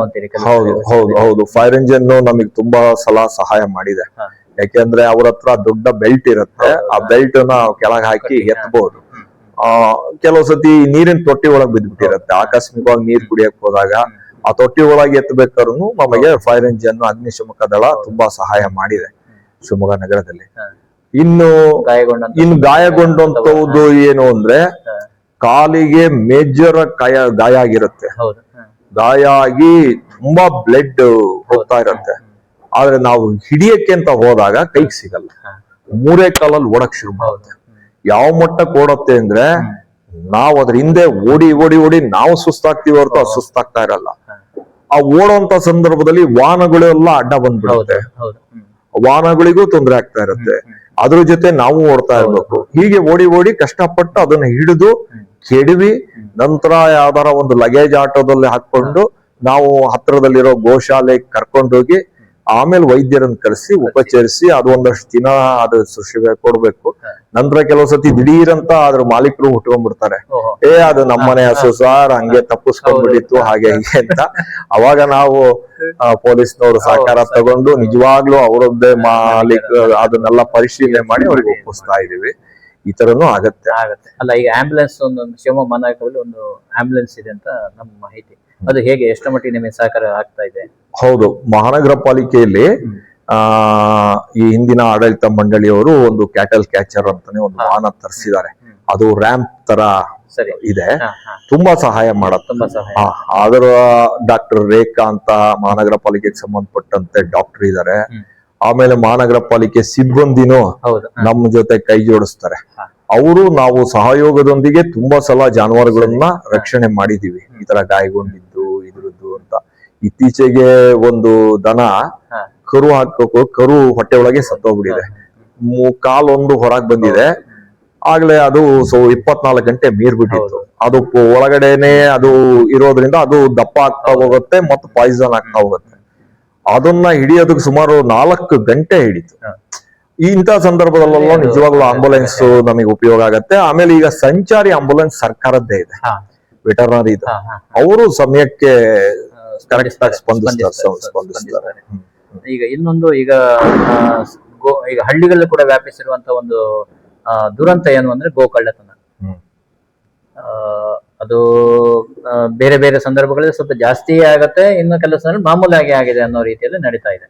ಹೌದು ಹೌದು ಹೌದು. ಫೈರ್ ಇಂಜನ್ ನಮಗೆ ತುಂಬಾ ಸಲ ಸಹಾಯ ಮಾಡಿದೆ. ಯಾಕೆಂದ್ರೆ ಅವ್ರ ಹತ್ರ ದೊಡ್ಡ ಬೆಲ್ಟ್ ಇರುತ್ತೆ. ಆ ಬೆಲ್ಟ್ನ ಕೆಳಗೆ ಹಾಕಿ ಎತ್ತಬಹುದು. ಆ ಕೆಲವು ಸತಿ ನೀರಿನ ತೊಟ್ಟಿ ಒಳಗ್ ಬಿದ್ದ್ಬಿಟ್ಟಿರುತ್ತೆ ಆಕಸ್ಮಿಕವಾಗಿ ನೀರ್ ಕುಡಿಯಕ್ ಹೋದಾಗ ಆ ತೊಟ್ಟಿ ಒಳಗೆ ಎತ್ತಬೇಕಾದ್ರು ನಮಗೆ ಫೈರ್ ಇಂಜಿನ್ ಅಗ್ನಿಶಮಕ ದಳ ತುಂಬಾ ಸಹಾಯ ಮಾಡಿದೆ ಶಿವಮೊಗ್ಗ ನಗರದಲ್ಲಿ. ಇನ್ನು ಗಾಯಗೊಂಡಂತ ಇನ್ನು ಗಾಯಗೊಂಡಂತದ್ದು ಏನು ಅಂದ್ರೆ ಕಾಲಿಗೆ ಮೇಜರ್ ಗಾಯ ಗಾಯ ಆಗಿರುತ್ತೆ. ಗಾಯ ಆಗಿ ತುಂಬಾ ಬ್ಲಡ್ ಹೋಗ್ತಾ ಇರುತ್ತೆ. ಆದ್ರೆ ನಾವು ಹಿಡಿಯಕ್ಕೆ ಅಂತ ಹೋದಾಗ ಕೈಗೆ ಸಿಗಲ್ಲ. ಮೂರೇ ಕಾಲಲ್ಲಿ ಓಡಕ್ ಶುರು ಮಾಡುತ್ತೆ. ಯಾವ ಮಟ್ಟ ಕೊಡತ್ತೆ ಅಂದ್ರೆ ನಾವು ಅದ್ರ ಹಿಂದೆ ಓಡಿ ಓಡಿ ಓಡಿ ನಾವು ಸುಸ್ತಾಗ್ತೀವಿ ಹೊರತು ಅದು ಸುಸ್ತಾಗ್ತಾ ಇರಲ್ಲ. ಆ ಓಡೋಂತ ಸಂದರ್ಭದಲ್ಲಿ ವಾಹನಗಳೆಲ್ಲ ಅಡ್ಡ ಬಂದ್ಬಿಡುತ್ತೆ. ವಾಹನಗಳಿಗೂ ತೊಂದರೆ ಆಗ್ತಾ ಇರುತ್ತೆ. ಅದ್ರ ಜೊತೆ ನಾವು ಓಡ್ತಾ ಇರ್ಬೇಕು. ಹೀಗೆ ಓಡಿ ಓಡಿ ಕಷ್ಟಪಟ್ಟು ಅದನ್ನ ಹಿಡಿದು ಕೆಡವಿ ನಂತರ ಯಾವ್ದಾರ ಒಂದು ಲಗೇಜ್ ಆಟೋದಲ್ಲಿ ಹಾಕೊಂಡು ನಾವು ಹತ್ರದಲ್ಲಿರೋ ಗೋಶಾಲೆ ಕರ್ಕೊಂಡೋಗಿ ಆಮೇಲೆ ವೈದ್ಯರನ್ನ ಕರೆಸಿ ಉಪಚರಿಸಿ ಅದು ಒಂದಷ್ಟು ದಿನ ಅದು ಸೃಷ್ಟಿ ಕೊಡ್ಬೇಕು. ನಂತರ ಕೆಲವು ಸತಿ ದಿಢೀರಂತ ಅದ್ರ ಮಾಲೀಕರು ಹುಟ್ಕೊಂಡ್ಬಿಡ್ತಾರೆ. ಏ ಅದು ನಮ್ಮನೆ ಹಸು ಸಾರ್ ಹಂಗೆ ತಪ್ಪಿಸ್ಕೊಂಡ್ಬಿಟ್ಟಿತ್ತು ಹಾಗೆ ಹೀಗೆ ಅಂತ. ಅವಾಗ ನಾವು ಪೊಲೀಸ್ನವರು ಸಹಕಾರ ತಗೊಂಡು ನಿಜವಾಗ್ಲೂ ಅವರದ್ದೇ ಮಾಲೀಕ ಅದನ್ನೆಲ್ಲ ಪರಿಶೀಲನೆ ಮಾಡಿ ಅವ್ರಿಗೆ ಒಪ್ಪಿಸ್ತಾ ಇದೀವಿ. ಈ ತರನು ಆಗತ್ತೆ. ಆಗತ್ತೆ. ಅಲ್ಲ ಈಗ ಆಂಬುಲೆನ್ಸ್ ಒಂದು ಶಿವಮೊಗ್ಗ ಮನಾಯಕದಲ್ಲಿ ಒಂದು ಆಂಬುಲೆನ್ಸ್ ಇದೆ ಅಂತ ನಮ್ಮ ಮಾಹಿತಿ. ಅದು ಹೇಗೆ ಎಷ್ಟು ಮಟ್ಟಿಗೆ ನಿಮಗೆ ಸಹಕಾರ ಆಗ್ತಾ ಇದೆ? ಹೌದು. ಮಹಾನಗರ ಪಾಲಿಕೆಯಲ್ಲಿ ಆ ಈ ಹಿಂದಿನ ಆಡಳಿತ ಮಂಡಳಿಯವರು ಒಂದು ಕ್ಯಾಟಲ್ ಕ್ಯಾಚರ್ ಅಂತಾನೆ ಒಂದು ವಾಹನ ತರಿಸಿದ್ದಾರೆ. ಅದು ರ್ಯಾಂಪ್ ತರ ಇದೆ. ತುಂಬಾ ಸಹಾಯ ಮಾಡತ್ತೆ. ಅದರ ಡಾಕ್ಟರ್ ರೇಖಾ ಅಂತ ಮಹಾನಗರ ಪಾಲಿಕೆಗೆ ಸಂಬಂಧಪಟ್ಟಂತೆ ಡಾಕ್ಟರ್ ಇದ್ದಾರೆ. ಆಮೇಲೆ ಮಹಾನಗರ ಪಾಲಿಕೆ ಸಿಬ್ಬಂದಿನೂ ನಮ್ಮ ಜೊತೆ ಕೈ ಜೋಡಿಸ್ತಾರೆ. ಅವರು ನಾವು ಸಹಯೋಗದೊಂದಿಗೆ ತುಂಬಾ ಸಲ ಜಾನುವಾರುಗಳನ್ನ ರಕ್ಷಣೆ ಮಾಡಿದೀವಿ ಈ ತರ ಗಾಯಗೊಂಡಿದ್ದು ಇತ್ತೀಚೆಗೆ ಒಂದು ದನ ಕರು ಹಾಕಬೇಕು ಕರು ಹೊಟ್ಟೆ ಒಳಗೆ ಸತ್ತೋಗ್ಬಿಟ್ಟಿದೆ. ಕಾಲೊಂದು ಹೊರಗ್ ಬಂದಿದೆ. ಆಗ್ಲೇ ಅದು ಸೊ ಇಪ್ಪತ್ನಾಲ್ಕು ಗಂಟೆ ಮೀರ್ ಬಿಟ್ಟಿತ್ತು ಅದು ಒಳಗಡೆನೆ ಅದು ಇರೋದ್ರಿಂದ ಅದು ದಪ್ಪ ಆಗ್ತಾ ಹೋಗುತ್ತೆ ಮತ್ತು ಪಾಯ್ಸನ್ ಆಗ್ತಾ ಹೋಗುತ್ತೆ. ಅದನ್ನ ಹಿಡಿಯೋದಕ್ಕೆ ಸುಮಾರು ನಾಲ್ಕು ಗಂಟೆ ಹಿಡಿತು. ಇಂಥ ಸಂದರ್ಭದಲ್ಲೆಲ್ಲ ನಿಜವಾಗ್ಲೂ ಆಂಬುಲೆನ್ಸ್ ನಮಗೆ ಉಪಯೋಗ ಆಗತ್ತೆ. ಆಮೇಲೆ ಈಗ ಸಂಚಾರಿ ಆಂಬುಲೆನ್ಸ್ ಸರ್ಕಾರದ್ದೇ ಇದೆ. ವೆಟರ್ನರಿ ಇದು. ಅವರು ಸಮಯಕ್ಕೆ ಸ್ಪಂದಿಸ್ತಾರೆ. ಈಗ ಇನ್ನೊಂದು ಈಗ ಈಗ ಹಳ್ಳಿಗಳಲ್ಲಿ ಕೂಡ ವ್ಯಾಪಿಸಿರುವಂತ ಒಂದು ದುರಂತ ಏನು ಅಂದ್ರೆ ಗೋಕಳ್ಳತನ ಅದು ಬೇರೆ ಬೇರೆ ಸಂದರ್ಭಗಳಲ್ಲಿ ಸ್ವಲ್ಪ ಜಾಸ್ತಿ ಆಗತ್ತೆ ಇನ್ನು ಕೆಲವು ಸಂದರ್ಭ ಮಾಮೂಲಾಗಿ ಆಗಿದೆ ಅನ್ನೋ ರೀತಿಯಲ್ಲಿ ನಡೀತಾ ಇದೆ.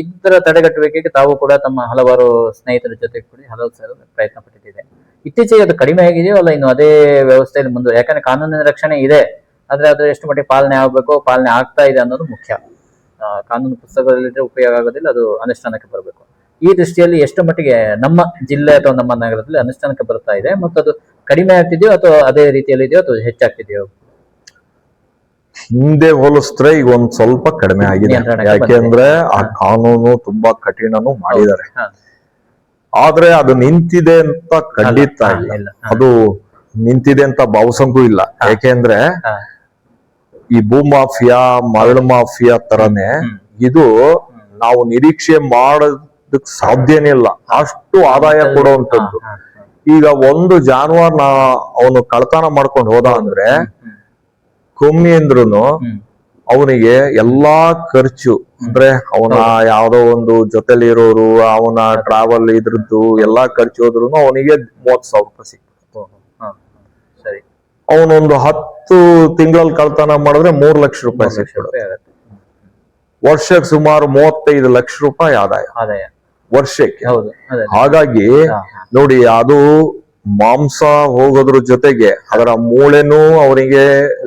ಇದರ ತಡೆಗಟ್ಟುವಿಕೆಗೆ ತಾವು ಕೂಡ ತಮ್ಮ ಹಲವಾರು ಸ್ನೇಹಿತರ ಜೊತೆ ಕೂಡಿ ಹಲವು ಸಲ ಪ್ರಯತ್ನ ಪಟ್ಟಿದೆ. ಇತ್ತೀಚೆಗೆ ಅದು ಕಡಿಮೆ ಆಗಿದೆಯೋ ಅಲ್ಲ ಇನ್ನು ಅದೇ ವ್ಯವಸ್ಥೆಯಲ್ಲಿ ಮುಂದೆ ಯಾಕಂದ್ರೆ ಕಾನೂನಿನ ರಕ್ಷಣೆ ಇದೆ. ಆದ್ರೆ ಅದು ಎಷ್ಟು ಮಟ್ಟಿಗೆ ಪಾಲನೆ ಆಗಬೇಕು ಪಾಲನೆ ಆಗ್ತಾ ಇದೆ ಅನ್ನೋದು ಮುಖ್ಯ. ಕಾನೂನು ಪುಸ್ತಕದಲ್ಲಿದ್ರೆ ಉಪಯೋಗ ಆಗೋದಿಲ್ಲ ಅದು ಅನುಷ್ಠಾನಕ್ಕೆ ಬರಬೇಕು. ಈ ದೃಷ್ಟಿಯಲ್ಲಿ ಎಷ್ಟು ಮಟ್ಟಿಗೆ ನಮ್ಮ ಜಿಲ್ಲೆ ಅಥವಾ ನಮ್ಮ ನಗರದಲ್ಲಿ ಅನುಷ್ಠಾನಕ್ಕೆ ಬರ್ತಾ ಇದೆ ಮತ್ತು ಅದು ಕಡಿಮೆ ಆಗ್ತಿದೆಯೋ ಅಥವಾ ಅದೇ ರೀತಿಯಲ್ಲಿ ಇದೆಯೋ ಅಥವಾ ಹೆಚ್ಚಾಗ್ತಿದೆಯೋ? ಹಿಂದೆ ಹೋಲಿಸಿದ್ರೆ ಈಗ ಒಂದ್ ಸ್ವಲ್ಪ ಕಡಿಮೆ ಆಗಿದೆ. ಯಾಕೆಂದ್ರೆ ಆ ಕಾನೂನು ತುಂಬಾ ಕಠಿಣನು ಮಾಡಿದ್ದಾರೆ. ಆದ್ರೆ ಅದು ನಿಂತಿದೆ ಅಂತ ಖಂಡಿತ ಇಲ್ಲ. ಅದು ನಿಂತಿದೆ ಅಂತ ಭಾವಸಂಕು ಇಲ್ಲ. ಯಾಕೆಂದ್ರೆ. ಈ ಭೂ ಮಾಫಿಯಾ ಮರಳು ಮಾಫಿಯಾ ತರನೇ ಇದು ನಾವು ನಿರೀಕ್ಷೆ ಮಾಡೋದಕ್ ಸಾಧ್ಯನೇ ಇಲ್ಲ. ಅಷ್ಟು ಆದಾಯ ಕೊಡುವಂತದ್ದು ಈಗ ಒಂದು ಜಾನುವಾರನ ಅವನು ಕಳ್ತನ ಮಾಡ್ಕೊಂಡು ಹೋದ ಅಂದ್ರೆ. ಕಮ್ಮಿ ಅಂದ್ರುನು ಅವನಿಗೆ ಎಲ್ಲಾ ಖರ್ಚು. ಅಂದ್ರೆ ಅವನ ಯಾವ್ದೋ ಒಂದು ಜೊತೆಲಿ ಇರೋರು ಅವನ ಟ್ರಾವೆಲ್ ಇದ್ರದ್ದು ಎಲ್ಲಾ ಖರ್ಚು ಹೋದ್ರು ಅವನಿಗೆ ಮೂವತ್ ಸಾವಿರ ರೂಪಾಯಿ ಸಿಗ್ತದೆ. ಸರಿ ಅವನೊಂದು ಹತ್ತು ತಿಂಗಳಲ್ಲಿ ಕಳ್ತನ ಮಾಡಿದ್ರೆ ಮೂರ್ ಲಕ್ಷ ರೂಪಾಯಿ ಸಿಗ್ತದೆ ವರ್ಷಕ್ಕೆ ಸುಮಾರು ಮೂವತ್ತೈದು ಲಕ್ಷ ರೂಪಾಯಿ ಆದಾಯ. ಆದಾಯ. ವರ್ಷಕ್ಕೆ. ಹಾಗಾಗಿ. ನೋಡಿ ಅದು ಮಾಂಸ ಹೋಗೋದ್ರ ಜೊತೆಗೆ ಅದರ ಮೂಳೆನೂ ಅವರಿಗೆ